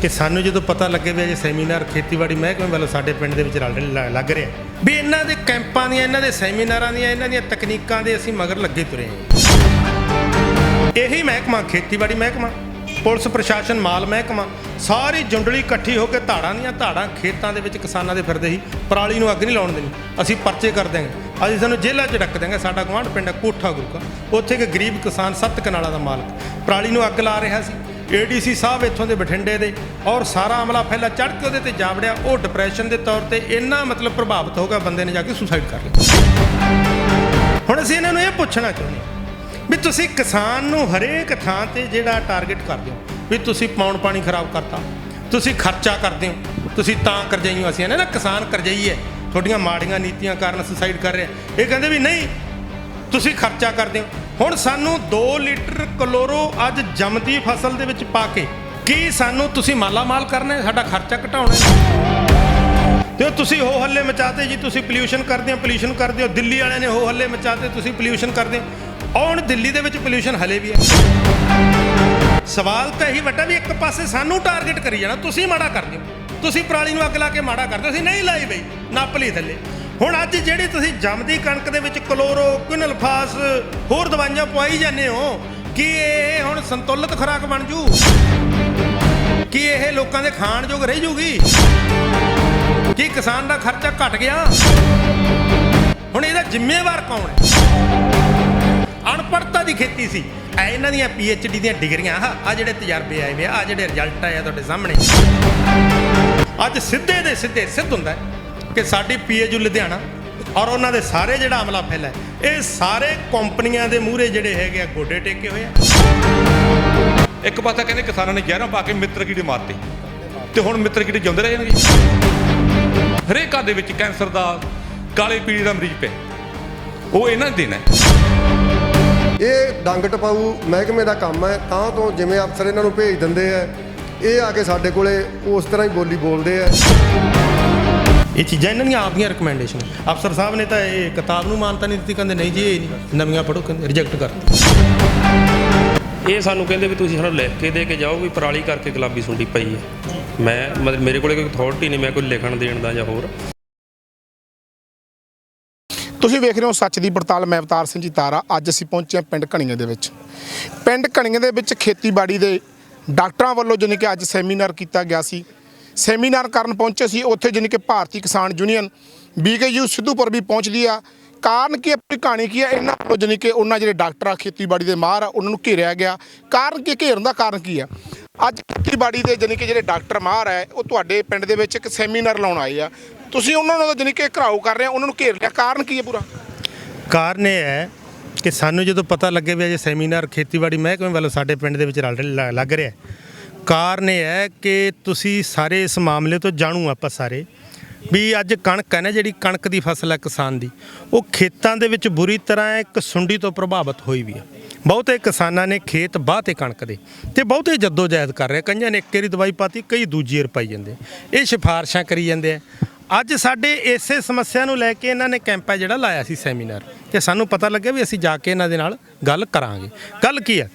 ਕਿ ਸਾਨੂੰ ਜਦੋਂ ਪਤਾ ਲੱਗੇ ਵੀ ਅਜੇ ਸੈਮੀਨਾਰ ਖੇਤੀਬਾੜੀ ਮਹਿਕਮੇ ਵੱਲੋਂ ਸਾਡੇ ਪਿੰਡ ਦੇ ਵਿੱਚ ਰਲ- ਲੱਗ ਰਿਹਾ ਵੀ ਇਹਨਾਂ ਦੇ ਕੈਂਪਾਂ ਦੀਆਂ, ਇਹਨਾਂ ਦੇ ਸੈਮੀਨਾਰਾਂ ਦੀਆਂ, ਇਹਨਾਂ ਦੀਆਂ ਤਕਨੀਕਾਂ ਦੇ ਅਸੀਂ ਮਗਰ ਲੱਗੇ ਤੁਰੇ ਹਾਂ। ਇਹੀ ਮਹਿਕਮਾ, ਖੇਤੀਬਾੜੀ ਮਹਿਕਮਾ, ਪੁਲਿਸ ਪ੍ਰਸ਼ਾਸਨ, ਮਾਲ ਮਹਿਕਮਾ, ਸਾਰੀ ਜੁੰਡਲੀ ਇਕੱਠੀ ਹੋ ਕੇ ਧਾੜਾਂ ਦੀਆਂ ਧਾੜਾਂ ਖੇਤਾਂ ਦੇ ਵਿੱਚ ਕਿਸਾਨਾਂ ਦੇ ਫਿਰਦੇ ਸੀ, ਪਰਾਲੀ ਨੂੰ ਅੱਗ ਨਹੀਂ ਲਾਉਣ ਦੇਣੀ ਅਸੀਂ ਪਰਚੇ ਕਰ ਦਿਆਂਗੇ। ਅਸੀਂ ਸਾਨੂੰ ਜੇਲ੍ਹਾਂ 'ਚ ਡੱਕ ਦਿਆਂਗੇ, ਸਾਡਾ ਗਵਾਂਢ ਪਿੰਡ ਹੈ ਕੋਠਾ ਗੁਰਕਾ, ਉੱਥੇ ਇੱਕ ਗਰੀਬ ਕਿਸਾਨ ਸੱਤ ਕਨਾਲਾਂ ਦਾ ਮਾਲਕ, ਪਰਾਲੀ ਨੂੰ ਅੱਗ ਲਾ ਰਿਹਾ ਸੀ। ਏਡੀਸੀ ਸਾਹਿਬ ਇੱਥੋਂ ਦੇ ਬਠਿੰਡੇ ਦੇ ਔਰ ਸਾਰਾ ਅਮਲਾ ਫੈਲਾ ਚੜ੍ਹ ਕੇ ਉਹਦੇ ਤੇ ਜਾ ਵੜਿਆ। ਉਹ ਡਿਪਰੈਸ਼ਨ ਦੇ ਤੌਰ ਤੇ ਇੰਨਾ ਮਤਲਬ ਪ੍ਰਭਾਵਿਤ ਹੋ ਗਿਆ, ਬੰਦੇ ਨੇ ਜਾ ਕੇ ਸੁਸਾਈਡ ਕਰ ਲਿਆ। ਹੁਣ ਅਸੀਂ ਇਹਨਾਂ ਨੂੰ ਇਹ ਪੁੱਛਣਾ ਚਾਹੁੰਦੇ ਹਾਂ ਵੀ ਤੁਸੀਂ ਕਿਸਾਨ ਨੂੰ ਹਰੇਕ ਥਾਂ ਤੇ ਜਿਹੜਾ ਟਾਰਗੇਟ ਕਰਦੇ ਹੋ, ਵੀ ਤੁਸੀਂ ਪੌਣ ਪਾਣੀ ਖਰਾਬ ਕਰਤਾ, ਤੁਸੀਂ ਖਰਚਾ ਕਰਦੇ ਹੋ, ਤੁਸੀਂ ਤਾਂ ਕਰਜਾਈ ਹੋ। ਅਸੀਂ ਨਾ, ਕਿਸਾਨ ਕਰਜਾਈ ਹੈ, ਤੁਹਾਡੀਆਂ ਮਾੜੀਆਂ ਨੀਤੀਆਂ ਕਾਰਨ ਸੁਸਾਈਡ ਕਰ ਰਿਹਾ। ਇਹ ਕਹਿੰਦੇ ਵੀ ਨਹੀਂ, ਤੁਸੀਂ ਖਰਚਾ ਕਰਦੇ ਹੋ। ਹੁਣ ਸਾਨੂੰ 2 ਲੀਟਰ ਕਲੋਰੋ ਅੱਜ ਜੰਮਦੀ ਫਸਲ ਦੇ ਵਿੱਚ ਪਾ ਕੇ, ਕੀ ਸਾਨੂੰ ਤੁਸੀਂ ਮਾਲਾਮਾਲ ਕਰਨਾ ਹੈ? ਸਾਡਾ ਖਰਚਾ ਘਟਾਉਣਾ ਹੈ? ਤੇ ਉਹ ਤੁਸੀਂ ਹੋ ਹੱਲੇ ਮਚਾਤੇ ਜੀ, ਤੁਸੀਂ ਪੋਲਿਊਸ਼ਨ ਕਰਦੇ ਹੋ ਪੋਲਿਊਸ਼ਨ ਕਰਦੇ ਹੋ, ਦਿੱਲੀ ਵਾਲਿਆਂ ਨੇ ਹੋ ਹੱਲੇ ਮਚਾਤੇ, ਤੁਸੀਂ ਪੋਲਿਊਸ਼ਨ ਕਰਦੇ ਹੋ। ਹੁਣ ਦਿੱਲੀ ਦੇ ਵਿੱਚ ਪੋਲਿਊਸ਼ਨ ਹਲੇ ਵੀ ਹੈ। ਸਵਾਲ ਤਾਂ ਇਹੀ ਵੱਡਾ ਵੀ ਇੱਕ ਪਾਸੇ ਸਾਨੂੰ ਟਾਰਗੇਟ ਕਰੀ ਜਾਣਾ, ਤੁਸੀਂ ਮਾੜਾ ਕਰਦੇ ਹੋ ਤੁਸੀਂ ਪਰਾਲੀ ਨੂੰ ਅੱਗ ਲਾ ਕੇ ਮਾੜਾ ਕਰਦੇ ਹੋ ਅਸੀਂ ਨਹੀਂ ਲਾਈ ਬਈ ਨਾਪਲੀ ਥੱਲੇ। ਹੁਣ ਅੱਜ ਜਿਹੜੀ ਤੁਸੀਂ ਜੰਮਦੀ ਕਣਕ ਦੇ ਵਿੱਚ ਕਲੋਰੋ ਕੁਨਲਫਾਸ ਹੋਰ ਦਵਾਈਆਂ ਪਵਾਈ ਜਾਂਦੇ ਹੋ, ਕੀ ਇਹ ਹੁਣ ਸੰਤੁਲਿਤ ਖੁਰਾਕ ਬਣ ਜੂ? ਕੀ ਇਹ ਲੋਕਾਂ ਦੇ ਖਾਣ ਯੋਗ ਰਹਿ ਜੂਗੀ? ਕੀ ਕਿਸਾਨ ਦਾ ਖਰਚਾ ਘਟ ਗਿਆ? ਹੁਣ ਇਹਦਾ ਜ਼ਿੰਮੇਵਾਰ ਕੌਣ ਹੈ? ਅਨਪੜਤਾ ਦੀ ਖੇਤੀ ਸੀ। ਐ ਇਹਨਾਂ ਦੀਆਂ ਡੀ ਦੀਆਂ ਡਿਗਰੀਆਂ ਆ ਆ ਜਿਹੜੇ ਤਜਰਬੇ ਆਏ ਵੇ ਆ ਜਿਹੜੇ ਰਿਜ਼ਲਟ ਆਏ ਆ ਤੁਹਾਡੇ ਸਾਹਮਣੇ। ਅੱਜ ਸਿੱਧੇ ਦੇ ਸਿੱਧੇ ਸਿੱਧ ਹੁੰਦਾ ਹੈ। ਕਿ ਸਾਡੀ ਪੀਏਯੂ ਲੁਧਿਆਣਾ ਔਰ ਉਹਨਾਂ ਦੇ ਸਾਰੇ ਜਿਹੜਾ ਅਮਲਾ ਫੈਲਾ ਹੈ, ਇਹ ਸਾਰੇ ਕੰਪਨੀਆਂ ਦੇ ਮੂਹਰੇ ਜਿਹੜੇ ਹੈਗੇ ਆ ਗੋਡੇ ਟੇਕੇ ਹੋਏ ਆ। ਇੱਕ ਪਾਸਾ ਕਹਿੰਦੇ ਕਿਸਾਨਾਂ ਨੇ ਜ਼ਹਿਰਾਂ ਪਾ ਕੇ ਮਿੱਤਰ ਕੀੜੇ ਮਾਰਤੇ ਤੇ ਹੁਣ ਮਿੱਤਰ ਕੀੜੇ ਜਿਉਂਦੇ ਰਹਿ ਜਾਣਗੇ ਹਰੇਕ ਘਰ ਦੇ ਵਿੱਚ ਕੈਂਸਰ ਦਾ ਕਾਲੇ ਪੀੜੀ ਦਾ ਮਰੀਜ਼ ਪਿਆ। ਉਹ ਇਹਨਾਂ ਨੇ ਦੇਣਾ ਹੈ। ਇਹ ਡੰਗ ਟਪਾਊ ਮਹਿਕਮੇ ਦਾ ਕੰਮ ਹੈ ਤਾਂ ਤੋਂ ਜਿਵੇਂ ਅਫਸਰ ਇਹਨਾਂ ਨੂੰ ਭੇਜ ਦਿੰਦੇ ਆ ਇਹ ਆ ਕੇ ਸਾਡੇ ਕੋਲੇ ਉਸ ਤਰ੍ਹਾਂ ਹੀ ਬੋਲੀ ਬੋਲਦੇ ਆ। ਇਹ ਚੀਜ਼ਾਂ ਇਹਨਾਂ ਦੀਆਂ ਆਪਦੀਆਂ ਰეკਮੈਂਡੇਸ਼ਨ ਅਫਸਰ ਸਾਹਿਬ ਨੇ ਤਾਂ ਇਹ ਕਿਤਾਬ ਨੂੰ ਮਾਨਤਾ ਨਹੀਂ ਦਿੱਤੀ ਕਹਿੰਦੇ ਨਹੀਂ ਜੀ ਇਹ ਨਹੀਂ। ਨਵੀਆਂ ਪੜੋ ਕਹਿੰਦੇ ਰਿਜੈਕਟ ਕਰਤੀ। ਇਹ ਸਾਨੂੰ ਕਹਿੰਦੇ ਵੀ ਤੁਸੀਂ ਸਾਨੂੰ ਲਿਖ ਕੇ ਦੇ ਕੇ ਜਾਓ ਵੀ ਪਰਾਲੀ ਕਰਕੇ ਗੁਲਾਬੀ ਸੁੰਡੀ ਪਈ ਹੈ। ਮੈਂ ਮਤਲਬ ਮੇਰੇ ਕੋਲੇ ਕੋਈ ਅਥਾਰਟੀ ਨਹੀਂ ਮੈਂ ਕੋਈ ਲਿਖਣ ਦੇਣ ਦਾ ਜਾਂ ਹੋਰ। ਤੁਸੀਂ ਵੇਖ ਰਹੇ ਹੋ ਸੱਚ ਦੀ ਪੜਤਾਲ ਮੈਂ ਅਵਤਾਰ ਸਿੰਘ ਜੀ ਤਾਰਾ। ਅੱਜ ਅਸੀਂ ਪਹੁੰਚੇ ਹਾਂ ਪਿੰਡ ਕਣੀਆਂ ਦੇ ਵਿੱਚ। ਪਿੰਡ ਕਣੀਆਂ ਦੇ ਵਿੱਚ ਖੇਤੀਬਾੜੀ ਦੇ ਡਾਕਟਰਾਂ ਵੱਲੋਂ ਜਾਣੀ ਕਿ ਅੱਜ ਸੈਮੀਨਾਰ ਕੀਤਾ ਗਿਆ ਸੀ। ਸੈਮੀਨਾਰ ਕਰਨ ਪਹੁੰਚੇ ਸੀ ਉੱਥੇ, ਜਾਣੀ ਕਿ ਭਾਰਤੀ ਕਿਸਾਨ ਯੂਨੀਅਨ, ਬੀਕੇਯੂ ਸਿੱਧੂਪੁਰ ਵੀ ਪਹੁੰਚਦੀ ਆ। ਕਾਰਨ ਕੀ ਆਪਣੀ ਕਹਾਣੀ ਕੀ ਹੈ? ਇਹਨਾਂ ਵੱਲੋਂ ਜਾਣੀ ਕਿ ਉਹਨਾਂ ਜਿਹੜੇ ਡਾਕਟਰ ਆ ਖੇਤੀਬਾੜੀ ਦੇ ਮਾਹਰ ਆ, ਉਹਨਾਂ ਨੂੰ ਘੇਰਿਆ ਗਿਆ। ਕਾਰਨ ਕੀ, ਘੇਰਨ ਦਾ ਕਾਰਨ ਕੀ ਆ ਅੱਜ ਖੇਤੀਬਾੜੀ ਦੇ ਜਾਣੀ ਕਿ ਜਿਹੜੇ ਡਾਕਟਰ ਮਾਹਰ ਹੈ ਉਹ ਤੁਹਾਡੇ ਪਿੰਡ ਦੇ ਵਿੱਚ ਇੱਕ ਸੈਮੀਨਾਰ ਲਾਉਣ ਆਏ ਆ। ਤੁਸੀਂ ਉਹਨਾਂ ਨੂੰ ਜਾਣੀ ਕਿ ਘਰਾਓ ਕਰ ਰਹੇ ਆ ਉਹਨਾਂ ਨੂੰ ਘੇਰ ਲਿਆ। ਕਾਰਨ ਕੀ ਹੈ ਪੂਰਾ? ਕਾਰਨ ਇਹ ਹੈ ਕਿ ਸਾਨੂੰ ਜਦੋਂ ਪਤਾ ਲੱਗੇ ਵੀ ਅਜੇ ਸੈਮੀਨਾਰ ਖੇਤੀਬਾੜੀ ਮਹਿਕਮੇ ਵੱਲੋਂ ਸਾਡੇ ਪਿੰਡ ਦੇ ਵਿੱਚ ਰਲ- ਲੱਗ ਰਿਹਾ ਕਾਰਨ ਇਹ ਹੈ ਕਿ ਤੁਸੀਂ ਸਾਰੇ ਇਸ ਮਾਮਲੇ ਤੋਂ ਜਾਣੂ ਆਪਾਂ ਸਾਰੇ ਵੀ ਅੱਜ ਕਣਕ ਹੈ ਨਾ, ਜਿਹੜੀ ਕਣਕ ਦੀ ਫਸਲ ਹੈ ਕਿਸਾਨ ਦੀ, ਉਹ ਖੇਤਾਂ ਦੇ ਵਿੱਚ ਬੁਰੀ ਤਰ੍ਹਾਂ ਇੱਕ ਸੁੰਡੀ ਤੋਂ ਪ੍ਰਭਾਵਿਤ ਹੋਈ ਵੀ ਹੈ ਬਹੁਤੇ ਕਿਸਾਨਾਂ ਨੇ ਖੇਤ ਬਾਹ 'ਤੇ ਕਣਕ ਦੇ ਤੇ ਬਹੁਤੇ ਜਹਿਦ ਕਰ ਰਹੇ ਕਈਆਂ ਨੇ ਇੱਕ ਏਰੀ ਦਵਾਈ ਪਾਤੀ, ਕਈ ਦੂਜੀ ਵਾਰ ਪਾਈ ਜਾਂਦੇ ਇਹ ਸਿਫਾਰਸ਼ਾਂ ਕਰੀ ਜਾਂਦੇ ਆ। ਅੱਜ ਸਾਡੇ ਇਸੇ ਸਮੱਸਿਆ ਨੂੰ ਲੈ ਕੇ ਇਹਨਾਂ ਨੇ ਕੈਂਪ ਹੈ ਜਿਹੜਾ ਲਾਇਆ ਸੀ ਸੈਮੀਨਾਰ ਤੇ ਸਾਨੂੰ ਪਤਾ ਲੱਗਿਆ ਵੀ ਅਸੀਂ ਜਾ ਕੇ ਇਹਨਾਂ ਦੇ ਨਾਲ ਗੱਲ ਕਰਾਂਗੇ। ਗੱਲ ਕੀ ਹੈ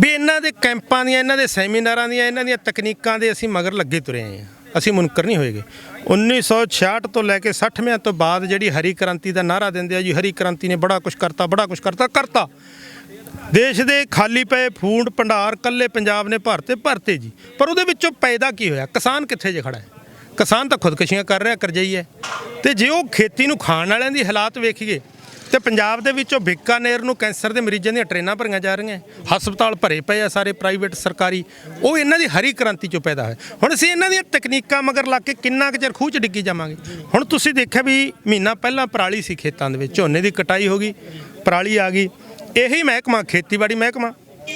ਵੀ ਇਹਨਾਂ ਦੇ ਕੈਂਪਾਂ ਦੀਆਂ, ਇਹਨਾਂ ਦੇ ਸੈਮੀਨਾਰਾਂ ਦੀਆਂ, ਇਹਨਾਂ ਦੀਆਂ ਤਕਨੀਕਾਂ ਦੇ ਅਸੀਂ ਮਗਰ ਲੱਗੇ ਤੁਰੇ ਆਏ ਹਾਂ। ਅਸੀਂ ਮੁਨਕਰ ਨਹੀਂ ਹੋਏਗੇ। 1966 ਤੋਂ ਲੈ ਕੇ 60ਵਿਆਂ ਤੋਂ ਬਾਅਦ ਜਿਹੜੀ ਹਰੀ ਕ੍ਰਾਂਤੀ ਦਾ ਨਾਰਾ ਦਿੰਦੇ ਆ ਜੀ, ਹਰੀ ਕ੍ਰਾਂਤੀ ਨੇ ਬੜਾ ਕੁਝ ਕਰਤਾ, ਬੜਾ ਕੁਝ ਕਰਤਾ ਕਰਤਾ। ਦੇਸ਼ ਦੇ ਖਾਲੀ ਪਏ ਫੂਡ ਭੰਡਾਰ ਕੱਲੇ ਪੰਜਾਬ ਨੇ ਭਰਤੇ ਭਰਤੇ ਜੀ। ਪਰ ਉਹਦੇ ਵਿੱਚੋਂ ਪੈਦਾ ਕੀ ਹੋਇਆ? ਕਿਸਾਨ ਕਿੱਥੇ ਜੇ ਖੜਾ ਹੈ? ਕਿਸਾਨ ਤਾਂ ਖੁਦਕੁਸ਼ੀਆਂ ਕਰ ਰਿਹਾ, ਕਰਜਈ ਹੈ। ਤੇ ਜੇ ਉਹ ਖੇਤੀ ਨੂੰ ਖਾਣ ਵਾਲਿਆਂ ਦੀ ਹਾਲਾਤ ਵੇਖੀਏ ਤੇ ਪੰਜਾਬ ਦੇ ਵਿੱਚੋਂ ਬੀਕਾਨੇਰ ਨੂੰ ਕੈਂਸਰ ਦੇ ਮਰੀਜ਼ਾਂ ਦੀਆਂ ਟ੍ਰੇਨਾਂ ਭਰੀਆਂ ਜਾ ਰਹੀਆਂ। ਹਸਪਤਾਲ ਭਰੇ ਪਏ ਆ ਸਾਰੇ ਪ੍ਰਾਈਵੇਟ, ਸਰਕਾਰੀ। ਉਹ ਇਹਨਾਂ ਦੀ ਹਰੀ ਕ੍ਰਾਂਤੀ ਚੋਂ ਪੈਦਾ ਹੋਇਆ ਹੁਣ ਅਸੀਂ ਇਹਨਾਂ ਦੀਆਂ ਤਕਨੀਕਾਂ ਮਗਰ ਲੱਗ ਕੇ ਕਿੰਨਾ ਕੁ ਚਿਰ ਖੂਹ ਚ ਡਿੱਗੀ ਜਾਵਾਂਗੇ? ਹੁਣ ਤੁਸੀਂ ਦੇਖਿਆ ਵੀ ਮਹੀਨਾ ਪਹਿਲਾਂ ਪਰਾਲੀ ਸੀ ਖੇਤਾਂ ਦੇ ਵਿੱਚ। ਝੋਨੇ ਦੀ ਕਟਾਈ ਹੋ ਗਈ, ਪਰਾਲੀ ਆ ਗਈ। ਇਹੀ ਮਹਿਕਮਾ, ਖੇਤੀਬਾੜੀ ਮਹਿਕਮਾ।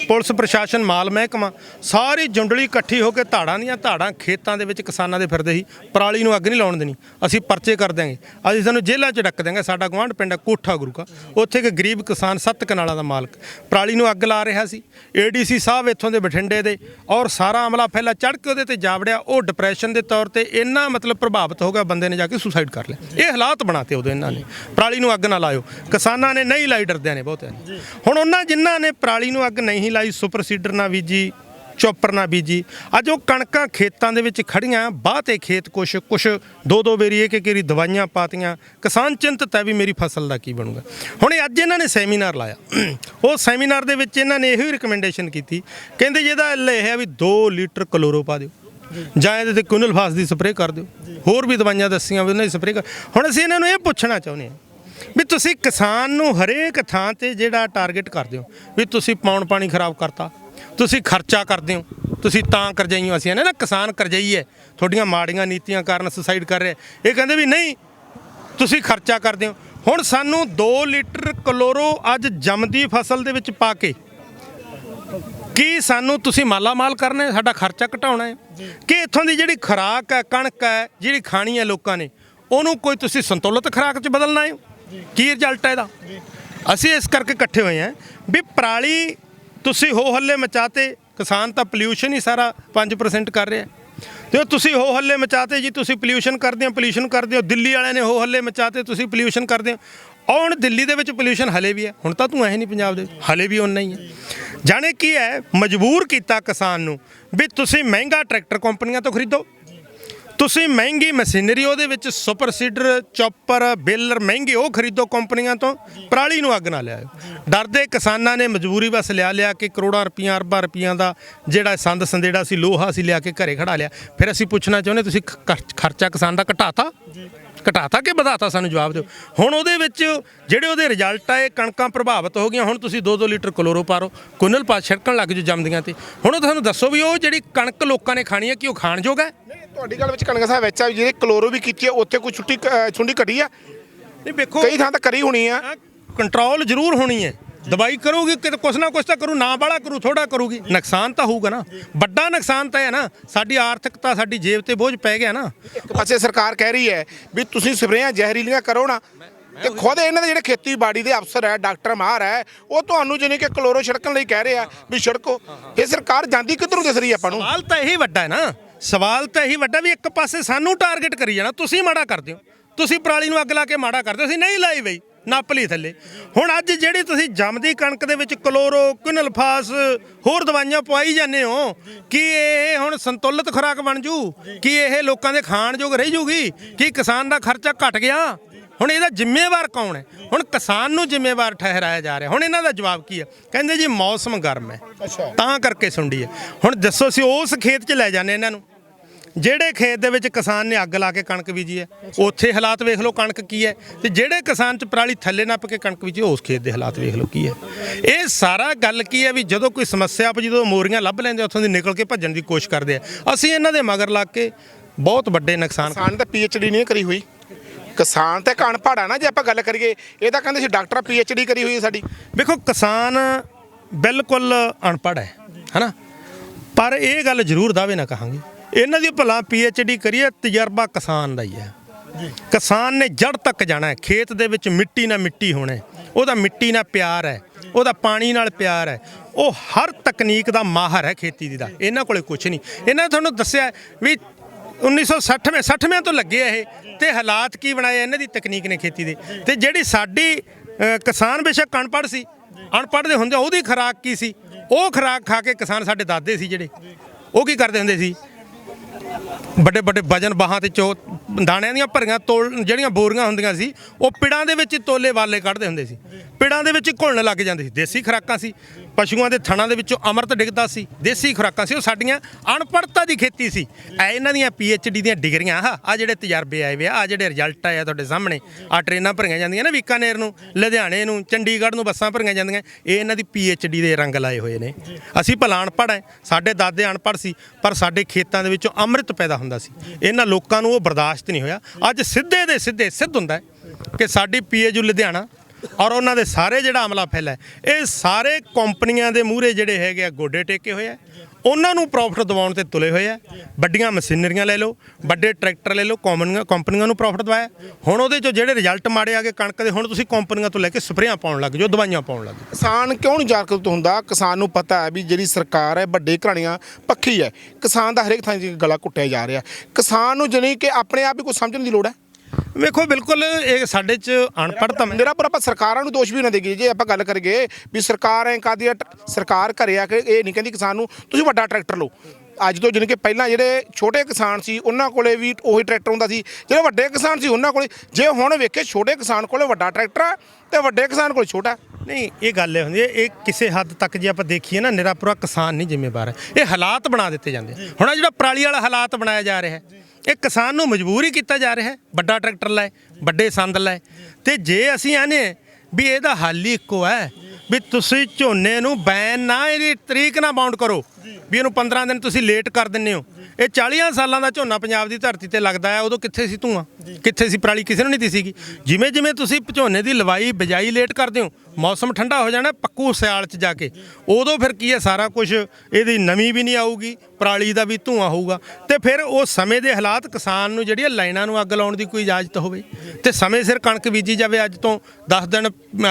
ਪੁਲਿਸ, ਪ੍ਰਸ਼ਾਸਨ, ਮਾਲ ਮਹਿਕਮਾ ਸਾਰੀ ਜੁੰਡਲੀ ਇਕੱਠੀ ਹੋ ਕੇ ਧਾੜਾਂ ਦੀਆਂ ਧਾੜਾਂ ਖੇਤਾਂ ਦੇ ਵਿੱਚ ਕਿਸਾਨਾਂ ਦੇ ਫਿਰਦੇ ਸੀ। ਪਰਾਲੀ ਨੂੰ ਅੱਗ ਨਹੀਂ ਲਾਉਣ ਦੇਣੀ। ਅਸੀਂ ਪਰਚੇ ਕਰ ਦਿਆਂਗੇ। ਅਸੀਂ ਸਾਨੂੰ ਜੇਲ੍ਹਾਂ 'ਚ ਡੱਕ ਦਿਆਂਗੇ। ਸਾਡਾ ਗਵਾਂਢ ਪਿੰਡ ਹੈ ਕੋਠਾ ਗੁਰੂ ਕਾ। ਉੱਥੇ ਇੱਕ ਗਰੀਬ ਕਿਸਾਨ ਸੱਤ ਕਨਾਲਾਂ ਦਾ ਮਾਲਕ ਪਰਾਲੀ ਨੂੰ ਅੱਗ ਲਾ ਰਿਹਾ ਸੀ। ਏਡੀਸੀ ਸਾਹਿਬ ਇੱਥੋਂ ਦੇ ਬਠਿੰਡੇ ਦੇ ਔਰ ਸਾਰਾ ਅਮਲਾ ਫੈਲਾ ਚੜ੍ਹ ਕੇ ਉਹਦੇ ਤੇ ਜਾਵੜਿਆ ਉਹ ਡਿਪਰੈਸ਼ਨ ਦੇ ਤੌਰ ਤੇ ਇੰਨਾ ਮਤਲਬ ਪ੍ਰਭਾਵਿਤ ਹੋ ਗਿਆ, ਬੰਦੇ ਨੇ ਜਾ ਕੇ ਸੁਸਾਈਡ ਕਰ ਲਿਆ। ਇਹ ਹਾਲਾਤ ਬਣਾਤੇ ਉਦੋਂ ਇਹਨਾਂ ਨੇ। ਪਰਾਲੀ ਨੂੰ ਅੱਗ ਨਾ ਲਾਇਓ। ਕਿਸਾਨਾਂ ਨੇ ਨਹੀਂ ਲਾਈ, ਡਰਦਿਆਂ ਨੇ ਬਹੁਤਿਆਂ ਹੁਣ ਉਹਨਾਂ ਜਿਨ੍ਹਾਂ ਨੇ ਪਰਾਲੀ ਨੂੰ ਅੱਗ ਨਹੀਂ ਲਾਈ, ਸੁਪਰ ਸੀਡਰ ਨਾ ਬੀਜੀ, ਚੋਪਰ ਨਾ ਬੀਜੀ। ਅੱਜ ਉਹ ਕਣਕਾਂ ਖੇਤਾਂ ਦੇ ਵਿੱਚ ਖੜੀਆਂ ਬਾਹ ਤੇ ਖੇਤ ਕੁਛ ਕੁਛ ਦੋ ਦੋ ਵਾਰੀ ਇਹ ਕਿ ਵਾਰੀ ਦਵਾਈਆਂ ਪਾਤੀਆਂ। ਕਿਸਾਨ ਚਿੰਤਤ ਹੈ ਵੀ ਮੇਰੀ ਫਸਲ ਦਾ ਕੀ ਬਣੂਗਾ। ਹੁਣ ਇਹ ਅੱਜ ਇਹਨਾਂ ਨੇ ਸੈਮੀਨਾਰ ਲਾਇਆ। ਉਹ ਸੈਮੀਨਾਰ ਦੇ ਵਿੱਚ ਇਹਨਾਂ ਨੇ ਇਹੋ ਹੀ ਰਿਕਮੈਂਡੇਸ਼ਨ ਕੀਤੀ। ਕਹਿੰਦੇ ਜਿਹਦਾ ਐਲ ਇਹ ਹੈ ਵੀ 2 ਲੀਟਰ ਕਲੋਰੋ ਪਾ ਦਿਓ। ਜਾਂ ਇਹਦੇ ਤੇ ਕੁਨਲਫਾਸ ਦੀ ਸਪਰੇਅ ਕਰ ਦਿਓ। ਹੋਰ ਵੀ ਦਵਾਈਆਂ ਦੱਸੀਆਂ ਵੀ ਉਹਨਾਂ ਦੀ ਸਪਰੇਅ ਕਰ ਹੁਣ ਅਸੀਂ ਇਹਨਾਂ ਨੂੰ ਇਹ ਪੁੱਛਣਾ ਚਾਹੁੰਦੇ ਹਾਂ ਵੀ ਤੁਸੀਂ ਕਿਸਾਨ ਨੂੰ ਹਰੇਕ ਥਾਂ ਤੇ ਜਿਹੜਾ ਟਾਰਗੇਟ ਕਰਦੇ ਹੋ ਵੀ ਤੁਸੀਂ ਪੌਣ ਪਾਣੀ ਖਰਾਬ ਕਰਤਾ ਤੁਸੀਂ ਖਰਚਾ ਕਰਦੇ ਹੋ ਤੁਸੀਂ ਤਾਂ ਕਰਜਾਈਓ ਅਸੀਂ ਨਾ ਕਿਸਾਨ ਕਰਜਾਈ ਹੈ ਤੁਹਾਡੀਆਂ ਮਾੜੀਆਂ ਨੀਤੀਆਂ ਕਾਰਨ ਸੁਸਾਈਡ ਕਰ ਰਿਹਾ ਇਹ ਕਹਿੰਦੇ ਵੀ ਨਹੀਂ ਤੁਸੀਂ ਖਰਚਾ ਕਰਦੇ ਹੋ। ਹੁਣ ਸਾਨੂੰ 2 ਲੀਟਰ ਕਲੋਰੋ ਅੱਜ ਜੰਮਦੀ ਫਸਲ ਦੇ ਵਿੱਚ ਪਾ ਕੇ ਕੀ ਸਾਨੂੰ ਤੁਸੀਂ ਮਾਲਾ ਮਾਲ ਕਰਨਾ ਹੈ? ਸਾਡਾ ਖਰਚਾ ਘਟਾਉਣਾ ਹੈ। ਕਿ ਇੱਥੋਂ ਦੀ ਜਿਹੜੀ ਖੁਰਾਕ ਹੈ ਕਣਕ ਹੈ ਜਿਹੜੀ ਖਾਣੀ ਹੈ ਲੋਕਾਂ ਨੇ ਉਹਨੂੰ ਕੋਈ ਤੁਸੀਂ ਸੰਤੁਲਿਤ ਖੁਰਾਕ 'ਚ ਬਦਲਣਾ ਹੈ? ਕੀ ਰਿਜ਼ਲਟ ਹੈ ਇਹਦਾ? ਅਸੀਂ ਇਸ ਕਰਕੇ ਇਕੱਠੇ ਹੋਏ ਹਾਂ ਵੀ ਪਰਾਲੀ ਤੁਸੀਂ ਹੋ ਹੱਲੇ ਮਚਾਤੇ ਕਿਸਾਨ ਤਾਂ ਪੋਲਿਊਸ਼ਨ ਹੀ ਸਾਰਾ 5% ਕਰ ਰਿਹਾ। ਤੇ ਉਹ ਤੁਸੀਂ ਹੋ ਹੱਲੇ ਮਚਾਤੇ ਜੀ ਤੁਸੀਂ ਪੋਲਿਊਸ਼ਨ ਕਰਦੇ ਹੋ ਪੋਲਿਊਸ਼ਨ ਕਰਦੇ ਹੋ ਦਿੱਲੀ ਵਾਲਿਆਂ ਨੇ ਹੋ ਹੱਲੇ ਮਚਾਤੇ ਤੁਸੀਂ ਪੋਲਿਊਸ਼ਨ ਕਰਦੇ ਹੋ। ਹੁਣ ਦਿੱਲੀ ਦੇ ਵਿੱਚ ਪੋਲਿਊਸ਼ਨ ਹਲੇ ਵੀ ਹੈ। ਹੁਣ ਤਾਂ ਤੂੰ ਐ ਨਹੀਂ ਪੰਜਾਬ ਦੇ ਹਲੇ ਵੀ ਉਨਾ ਹੀ ਹੈ। ਜਾਣੇ ਕੀ ਹੈ ਮਜਬੂਰ ਕੀਤਾ ਕਿਸਾਨ ਨੂੰ ਵੀ ਤੁਸੀਂ ਮਹਿੰਗਾ ਟਰੈਕਟਰ ਕੰਪਨੀਆਂ ਤੋਂ ਖਰੀਦੋ। ਤੁਸੀਂ ਮਹਿੰਗੀ ਮਸ਼ੀਨਰੀ ਉਹਦੇ ਵਿੱਚ ਸੁਪਰ ਸੀਡਰ, ਚੌਪਰ, ਬੇਲਰ, ਮਹਿੰਗੇ ਉਹ ਖਰੀਦੋ ਕੰਪਨੀਆਂ ਤੋਂ, ਪਰਾਲੀ ਨੂੰ ਅੱਗ ਨਾ ਲਿਆਓ ਡਰਦੇ ਕਿਸਾਨਾਂ ਨੇ ਮਜਬੂਰੀ ਬਸ ਲਿਆ ਲਿਆ ਕਿ ਕਰੋੜਾਂ ਰੁਪਈਆਂ, ਅਰਬਾਂ ਰੁਪਈਆਂ ਦਾ ਜਿਹੜਾ ਸੰਦ ਸੰਦੇੜਾ ਸੀ, ਲੋਹਾ ਸੀ ਲਿਆ ਕੇ ਘਰੇ ਖੜਾ ਲਿਆ। ਫਿਰ ਅਸੀਂ ਪੁੱਛਣਾ ਚਾਹੁੰਦੇ, ਤੁਸੀਂ ਖਰਚਾ ਕਿਸਾਨ ਦਾ ਘਟਾਤਾ? ਘਟਾਤਾ ਕਿ ਵਧਾਤਾ? ਸਾਨੂੰ ਜਵਾਬ ਦਿਓ। ਹੁਣ ਉਹਦੇ ਵਿੱਚ ਜਿਹੜੇ ਉਹਦੇ ਰਿਜ਼ਲਟ ਆ, ਇਹ ਕਣਕਾਂ ਪ੍ਰਭਾਵਿਤ ਹੋ ਗਈਆਂ। ਹੁਣ ਤੁਸੀਂ 2-2 ਲੀਟਰ ਕਲੋਰੋ ਪਾਰੋ, ਕੁਨਲ ਪਾ ਛਿੜਕਣ ਲੱਗ ਜੋ ਜੰਮਦੀਆਂ ਤੇ। ਹੁਣ ਉਹ ਤੁਹਾਨੂੰ ਦੱਸੋ ਵੀ ਉਹ ਜਿਹੜੀ ਕਣਕ ਲੋਕਾਂ ਨੇ ਖਾਣੀ ਹੈ, ਕਿ ਉਹ ਖਾਣ ਯੋਗ ਹੈ? ਤੁਹਾਡੀ ਗੱਲ ਵਿੱਚ ਕਣਕ ਸਾਹਿਬ ਵਿੱਚ ਆ ਜਿਹੜੇ ਕਲੋਰੋ ਵੀ ਕੀਤੀ ਹੈ ਉੱਥੇ ਕੋਈ ਛੁੱਟੀ ਛੁੰਡੀ ਘਟੀ ਆ? ਨਹੀਂ ਵੇਖੋ। ਕਈ ਥਾਂ ਤਾਂ ਕਰੀ ਹੋਣੀ ਆ। ਕੰਟਰੋਲ ਜ਼ਰੂਰ ਹੋਣੀ ਹੈ। ਦਵਾਈ ਕਰੂਗੀ ਕਿ ਕੁਛ ਨਾ ਕੁਛ ਤਾਂ ਕਰੂ ਨਾ ਬਾਲਾ ਕਰੂ ਥੋੜਾ ਕਰੂਗੀ। ਨੁਕਸਾਨ ਤਾਂ ਹੋਊਗਾ ਨਾ। ਵੱਡਾ ਨੁਕਸਾਨ ਤਾਂ ਹੈ ਨਾ। ਸਾਡੀ ਆਰਥਿਕਤਾ ਸਾਡੀ ਜੇਬ ਤੇ ਬੋਝ ਪੈ ਗਿਆ ਨਾ। ਇੱਕ ਪਾਸੇ ਸਰਕਾਰ ਕਹਿ ਰਹੀ ਹੈ ਵੀ ਤੁਸੀਂ ਸਪਰੇਆਂ ਜ਼ਹਿਰੀਲੀਆਂ ਕਰੋ ਨਾ। ਤੇ ਖੁਦ ਇਹਨਾਂ ਦੇ ਜਿਹੜੇ ਖੇਤੀਬਾੜੀ ਦੇ ਅਫਸਰ ਹੈ ਡਾਕਟਰ ਮਾਹਰ ਹੈ ਉਹ ਤੁਹਾਨੂੰ ਜਿਹਨੇ ਕਿ ਕਲੋਰੋ ਛਿੜਕਣ ਲਈ ਕਹਿ ਰਹੇ ਆ ਵੀ ਛਿੜਕੋ। ਇਹ ਸਰਕਾਰ ਜਾਂਦੀ ਕਿੱਧਰ ਦਿਸ ਰਹੀ ਆਪਾਂ ਨੂੰ? ਸਵਾਲ ਤਾਂ ਇਹੀ ਵੱਡਾ ਹੈ ਨਾ। ਸਵਾਲ ਤਾਂ ਇਹੀ ਵੱਡਾ ਵੀ ਇੱਕ ਪਾਸੇ ਸਾਨੂੰ ਟਾਰਗੇਟ ਕਰੀ ਜਾਣਾ ਤੁਸੀਂ ਮਾੜਾ ਕਰਦੇ ਹੋ। ਤੁਸੀਂ ਪਰਾਲੀ ਨੂੰ ਅੱਗ ਲਾ ਕੇ ਮਾੜਾ ਕਰਦੇ ਹੋ ਅਸੀਂ ਨਹੀਂ ਲਾਈ ਬਈ ਨੱਪ ਲਈ ਥੱਲੇ। ਹੁਣ ਅੱਜ ਜਿਹੜੀ ਤੁਸੀਂ ਜੰਮਦੀ ਕਣਕ ਦੇ ਵਿੱਚ ਕਲੋਰੋ ਕੁਨਲਫਾਸ ਹੋਰ ਦਵਾਈਆਂ ਪਵਾਈ ਜਾਂਦੇ ਹੋ ਕੀ ਇਹ ਹੁਣ ਸੰਤੁਲਿਤ ਖੁਰਾਕ ਬਣ ਜੂ? ਕੀ ਇਹ ਲੋਕਾਂ ਦੇ ਖਾਣ ਯੋਗ ਰਹਿ ਜੂਗੀ? ਕੀ ਕਿਸਾਨ ਦਾ ਖਰਚਾ ਘਟ ਗਿਆ? ਹੁਣ ਇਹਦਾ ਜ਼ਿੰਮੇਵਾਰ ਕੌਣ ਹੈ? ਹੁਣ ਕਿਸਾਨ ਨੂੰ ਜ਼ਿੰਮੇਵਾਰ ਠਹਿਰਾਇਆ ਜਾ ਰਿਹਾ। ਹੁਣ ਇਹਨਾਂ ਦਾ ਜਵਾਬ ਕੀ ਹੈ? ਕਹਿੰਦੇ ਜੀ ਮੌਸਮ ਗਰਮ ਹੈ। ਤਾਂ ਕਰਕੇ ਸੁੰਡੀ ਹੈ। ਹੁਣ ਦੱਸੋ ਅਸੀਂ ਉਸ ਖੇਤ 'ਚ ਲੈ ਜਾਂਦੇ ਇਹਨਾਂ ਨੂੰ। ਜਿਹੜੇ ਖੇਤ ਦੇ ਵਿੱਚ ਕਿਸਾਨ ਨੇ ਅੱਗ ਲਾ ਕੇ ਕਣਕ ਬੀਜੀ ਹੈ ਉੱਥੇ ਹਾਲਾਤ ਵੇਖ ਲਓ ਕਣਕ ਕੀ ਹੈ ਤੇ ਜਿਹੜੇ ਕਿਸਾਨ 'ਚ ਪਰਾਲੀ ਥੱਲੇ ਨੱਪ ਕੇ ਕਣਕ ਬੀਜੀ ਉਸ ਖੇਤ ਦੇ ਹਾਲਾਤ ਵੇਖ ਲਓ ਕੀ ਹੈ। ਇਹ ਸਾਰਾ ਗੱਲ ਕੀ ਹੈ ਵੀ ਜਦੋਂ ਕੋਈ ਸਮੱਸਿਆ ਆਪ ਜਦੋਂ ਮੋਰੀਆਂ ਲੱਭ ਲੈਂਦੇ ਉੱਥੋਂ ਦੀ ਨਿਕਲ ਕੇ ਭੱਜਣ ਦੀ ਕੋਸ਼ਿਸ਼ ਕਰਦੇ ਆ। ਅਸੀਂ ਇਹਨਾਂ ਦੇ ਮਗਰ ਲੱਗ ਕੇ ਬਹੁਤ ਵੱਡੇ ਨੁਕਸਾਨ ਕਿਸਾਨ ਤਾਂ ਡੀ ਨਹੀਂ ਕਰੀ ਹੋਈ। ਕਿਸਾਨ ਤਾਂ ਕਣ ਪਹਾੜਾ ਨਾ ਜੇ ਆਪਾਂ ਗੱਲ ਕਰੀਏ ਇਹ ਤਾਂ ਕਹਿੰਦੇ ਸੀ ਡਾਕਟਰ ਡੀ ਕਰੀ ਹੋਈ ਹੈ ਸਾਡੀ। ਵੇਖੋ ਕਿਸਾਨ ਬਿਲਕੁਲ ਅਨਪੜ੍ਹ ਹੈ ਹਨਾ? ਪਰ ਇਹ ਗੱਲ ਜ਼ਰੂਰ ਦਾਅਵੇ ਨਾ ਕਹਾਂਗੇ। ਇਹਨਾਂ ਦੀ ਭਲਾ ਡੀ ਕਰੀਏ ਤਜਰਬਾ ਕਿਸਾਨ ਦਾ ਹੀ ਹੈ। ਕਿਸਾਨ ਨੇ ਜੜ ਤੱਕ ਜਾਣਾ ਹੈ ਖੇਤ ਦੇ ਵਿੱਚ ਮਿੱਟੀ ਨਾਲ ਮਿੱਟੀ ਹੋਣਾ ਹੈ। ਉਹਦਾ ਮਿੱਟੀ ਨਾਲ ਪਿਆਰ ਹੈ ਉਹਦਾ ਪਾਣੀ ਨਾਲ ਪਿਆਰ ਹੈ। ਉਹ ਹਰ ਤਕਨੀਕ ਦਾ ਮਾਹਰ ਹੈ ਖੇਤੀ ਦੀ ਦਾ ਇਹਨਾਂ ਕੋਲੇ ਕੁਝ ਨਹੀਂ। ਇਹਨਾਂ ਨੇ ਤੁਹਾਨੂੰ ਦੱਸਿਆ ਵੀ 1960 ਵਿੱਚ 60 ਤੋਂ ਲੱਗੇ ਇਹ ਤੇ ਹਾਲਾਤ ਕੀ ਬਣਾਏ ਇਹਨਾਂ ਦੀ ਤਕਨੀਕ ਨੇ ਖੇਤੀ ਦੇ। ਤੇ ਜਿਹੜੀ ਸਾਡੀ ਕਿਸਾਨ ਬੇਸ਼ੱਕ ਅਨਪੜ੍ਹ ਸੀ। ਅਨਪੜ੍ਹ ਦੇ ਹੁੰਦੇ ਉਹਦੀ ਖੁਰਾਕ ਕੀ ਸੀ? ਉਹ ਖੁਰਾਕ ਖਾ ਕੇ ਕਿਸਾਨ ਸਾਡੇ ਦਾਦੇ ਸੀ ਜਿਹੜੇ। ਉਹ ਕੀ ਕਰਦੇ ਹੁੰਦੇ ਸੀ? ਵੱਡੇ ਵੱਡੇ ਵਜਨ ਬਾਹਾਂ ਤੇ ਚੋ ਦਾਣਿਆਂ ਦੀਆਂ ਭਰੀਆਂ ਤੋਲ ਜਿਹੜੀਆਂ ਬੋਰੀਆਂ ਹੁੰਦੀਆਂ ਸੀ, ਉਹ ਪਿੜਾਂ ਦੇ ਵਿੱਚ ਤੋਲੇ ਵਾਲੇ ਕੱਢਦੇ ਹੁੰਦੇ ਸੀ। ਪਿੜਾਂ ਦੇ ਵਿੱਚ ਘੁਲਣ ਲੱਗ ਜਾਂਦੇ ਸੀ। ਦੇਸੀ ਖੁਰਾਕਾਂ ਸੀ। ਪਸ਼ੂਆਂ ਦੇ ਥਣਾਂ ਦੇ ਵਿੱਚੋਂ ਅੰਮ੍ਰਿਤ ਡਿੱਗਦਾ ਸੀ। ਦੇਸੀ ਖੁਰਾਕਾਂ ਸੀ। ਉਹ ਸਾਡੀਆਂ ਅਨਪੜ੍ਹਤਾ ਦੀ ਖੇਤੀ ਸੀ। ਐ ਇਹਨਾਂ ਦੀਆਂ ਡੀ ਦੀਆਂ ਡਿਗਰੀਆਂ। ਆ ਆ ਜਿਹੜੇ ਤਜਰਬੇ ਆਏ ਵੇ ਆ, ਆਹ ਜਿਹੜੇ ਰਿਜ਼ਲਟ ਆਏ ਆ ਤੁਹਾਡੇ ਸਾਹਮਣੇ। ਆ ਟ੍ਰੇਨਾਂ ਭਰੀਆਂ ਜਾਂਦੀਆਂ ਨਾ ਬੀਕਾਨੇਰ ਨੂੰ, ਲੁਧਿਆਣੇ ਨੂੰ, ਚੰਡੀਗੜ੍ਹ ਨੂੰ ਬੱਸਾਂ ਭਰੀਆਂ ਜਾਂਦੀਆਂ। ਇਹ ਇਹਨਾਂ ਦੀ ਡੀ ਦੇ ਰੰਗ ਲਾਏ ਹੋਏ ਨੇ। ਅਸੀਂ ਭਲਾ ਅਨਪੜ੍ਹ ਐ। ਸਾਡੇ ਦਾਦੇ ਅਨਪੜ੍ਹ ਸੀ, ਪਰ ਸਾਡੇ ਖੇਤਾਂ ਦੇ ਵਿੱਚੋਂ ਅੰਮ੍ਰਿਤ ਪੈਦਾ ਹੁੰਦਾ ਸੀ। ਇਹਨਾਂ ਲੋਕਾਂ ਨੂੰ ਉਹ ਬਰਦਾਸ਼ਤ ਨਹੀਂ ਹੋਇਆ। ਅੱਜ ਸਿੱਧੇ ਦੇ ਸਿੱਧੇ ਸਿੱਧ ਹੁੰਦਾ ਕਿ ਸਾਡੀ ਪੀਏਯੂ ਲੁਧਿਆਣਾ ਔਰ ਉਹਨਾਂ ਦੇ ਸਾਰੇ ਜਿਹੜਾ ਅਮਲਾ ਫੈਲਾ ਇਹ ਸਾਰੇ ਕੰਪਨੀਆਂ ਦੇ ਮੂਹਰੇ ਜਿਹੜੇ ਹੈਗੇ ਆ ਗੋਡੇ ਟੇਕੇ ਹੋਏ ਆ। ਉਹਨਾਂ ਨੂੰ ਪ੍ਰੋਫਿਟ ਦਿਵਾਉਣ ਤੇ ਤੁਲੇ ਹੋਏ ਆ। ਵੱਡੀਆਂ ਮਸ਼ੀਨਰੀਆਂ ਲੈ ਲਓ, ਵੱਡੇ ਟਰੈਕਟਰ ਲੈ ਲਓ, ਕੰਪਨੀਆਂ ਕੰਪਨੀਆਂ ਨੂੰ ਪ੍ਰੋਫਿਟ ਦਵਾਇਆ। ਹੁਣ ਉਹਦੇ ਚੋਂ ਜਿਹੜੇ ਰਿਜ਼ਲਟ ਮਾੜੇ ਆ ਗਏ ਕਣਕ ਦੇ, ਹੁਣ ਤੁਸੀਂ ਕੰਪਨੀਆਂ ਤੋਂ ਲੈ ਕੇ ਸਪਰੇਆਂ ਪਾਉਣ ਲੱਗ ਜਾਓ, ਦਵਾਈਆਂ ਪਾਉਣ ਲੱਗ ਜਾਓ। ਕਿਸਾਨ ਕਿਉਂ ਨਹੀਂ ਜਾਗਰੂਕ ਹੁੰਦਾ? ਕਿਸਾਨ ਨੂੰ ਪਤਾ ਹੈ ਵੀ ਜਿਹੜੀ ਸਰਕਾਰ ਹੈ, ਵੱਡੇ ਘਰਾਣੀਆਂ ਪੱਖੀ ਹੈ। ਕਿਸਾਨ ਦਾ ਹਰੇਕ ਥਾਂ 'ਤੇ ਗਲਾ ਘੁੱਟਿਆ ਜਾ ਰਿਹਾ। ਕਿਸਾਨ ਨੂੰ ਜਣੀ ਕਿ ਆਪਣੇ ਆਪ ਹੀ ਕੁਝ ਸਮਝਣ ਦੀ ਲੋੜ ਹੈ। ਵੇਖੋ ਬਿਲਕੁਲ ਇਹ ਸਾਡੇ 'ਚ ਅਨਪੜ੍ਹਤਾ ਮੈਂ ਨਿਰਾ ਪਰ ਆਪਾਂ ਸਰਕਾਰਾਂ ਨੂੰ ਦੋਸ਼ ਵੀ ਨਾ ਦੇਈਏ ਜੇ ਆਪਾਂ ਗੱਲ ਕਰੀਏ ਵੀ ਸਰਕਾਰ ਐ ਕਾਦੀ ਸਰਕਾਰ ਘਰੇ ਆ ਕੇ ਇਹ ਨਹੀਂ ਕਹਿੰਦੀ ਕਿਸਾਨ ਨੂੰ ਤੁਸੀਂ ਵੱਡਾ ਟਰੈਕਟਰ ਲਓ। ਅੱਜ ਤੋਂ ਜਾਣੀ ਕਿ ਪਹਿਲਾਂ ਜਿਹੜੇ ਛੋਟੇ ਕਿਸਾਨ ਸੀ ਉਹਨਾਂ ਕੋਲੇ ਵੀ ਉਹੀ ਟਰੈਕਟਰ ਹੁੰਦਾ ਸੀ। ਜਿਹੜੇ ਵੱਡੇ ਕਿਸਾਨ ਸੀ ਉਹਨਾਂ ਕੋਲੇ ਜੇ ਹੁਣ ਵੇਖੇ ਛੋਟੇ ਕਿਸਾਨ ਕੋਲੇ ਵੱਡਾ ਟਰੈਕਟਰ ਆ ਤੇ ਵੱਡੇ ਕਿਸਾਨ ਕੋਲੇ ਛੋਟਾ। ਨਹੀਂ ਇਹ ਗੱਲ ਹੁੰਦੀ ਹੈ ਇਹ ਕਿਸੇ ਹੱਦ ਤੱਕ ਜੇ ਆਪਾਂ ਦੇਖੀਏ ਨਾ ਨਿਰਾਪੁਰਾ ਕਿਸਾਨ ਨਹੀਂ ਜ਼ਿੰਮੇਵਾਰ ਹੈ। ਇਹ ਹਾਲਾਤ ਬਣਾ ਦਿੱਤੇ ਜਾਂਦੇ ਹੁਣ ਆਹ ਜਿਹੜਾ ਪਰਾਲੀ ਵਾਲਾ ਹਾਲਾਤ ਬਣਾਇਆ ਜਾ ਰਿਹਾ ਹੈ ਇਹ ਕਿਸਾਨ ਨੂੰ ਮਜਬੂਰ ਹੀ ਕੀਤਾ ਜਾ ਰਿਹਾ ਹੈ। ਵੱਡਾ ਟਰੈਕਟਰ ਲੈ ਵੱਡੇ ਸੰਦ ਲੈ ਤੇ ਜੇ ਅਸੀਂ ਆਨੇ ਵੀ ਇਹਦਾ ਹੱਲ ਹੀ ਇੱਕੋ ਹੈ, ਵੀ ਤੁਸੀਂ ਝੋਨੇ ਨੂੰ ਬੈਨ ਨਾ ਇਹਦੀ ਤਰੀਕ ਨਾ ਬਾਉਂਡ ਕਰੋ, ਵੀ ਇਹਨੂੰ 15 ਦਿਨ ਤੁਸੀਂ ਲੇਟ ਕਰ ਦਿੰਦੇ ਹੋ। ਇਹ 40 ਸਾਲਾਂ ਦਾ ਝੋਨਾ ਪੰਜਾਬ ਦੀ ਧਰਤੀ ਤੇ ਲੱਗਦਾ ਹੈ, ਉਦੋਂ ਕਿੱਥੇ ਸੀ ਧੂਆਂ? ਕਿੱਥੇ ਸੀ ਪਰਾਲੀ? ਕਿਸੇ ਨੂੰ ਨਹੀਂ ਦਿਸੀਗੀ ਜਿਵੇਂ ਜਿਵੇਂ ਤੁਸੀਂ ਝੋਨੇ ਦੀ ਲਵਾਈ, ਬਿਜਾਈ ਲੇਟ ਕਰਦੇ ਹੋ ਮੌਸਮ ਠੰਡਾ ਹੋ ਜਾਣਾ ਪੱਕੂ ਸਿਆਲ 'ਚ ਜਾ ਕੇ। ਉਦੋਂ ਫਿਰ ਕੀ ਹੈ, ਸਾਰਾ ਕੁਝ ਇਹਦੀ ਨਮੀ ਵੀ ਨਹੀਂ ਆਊਗੀ, ਪਰਾਲੀ ਦਾ ਵੀ ਧੂਆਂ ਹੋਊਗਾ। ਤੇ ਫਿਰ ਉਹ ਸਮੇਂ ਦੇ ਹਾਲਾਤ ਕਿਸਾਨ ਨੂੰ ਜਿਹੜੀਆਂ ਲਾਈਨਾਂ ਨੂੰ ਅੱਗ ਲਾਉਣ ਦੀ ਕੋਈ ਇਜਾਜ਼ਤ ਹੋਵੇ। ਤੇ ਸਮੇਂ ਸਿਰ ਕਣਕ ਬੀਜੀ ਜਾਵੇ ਅੱਜ ਤੋਂ 10 ਦਿਨ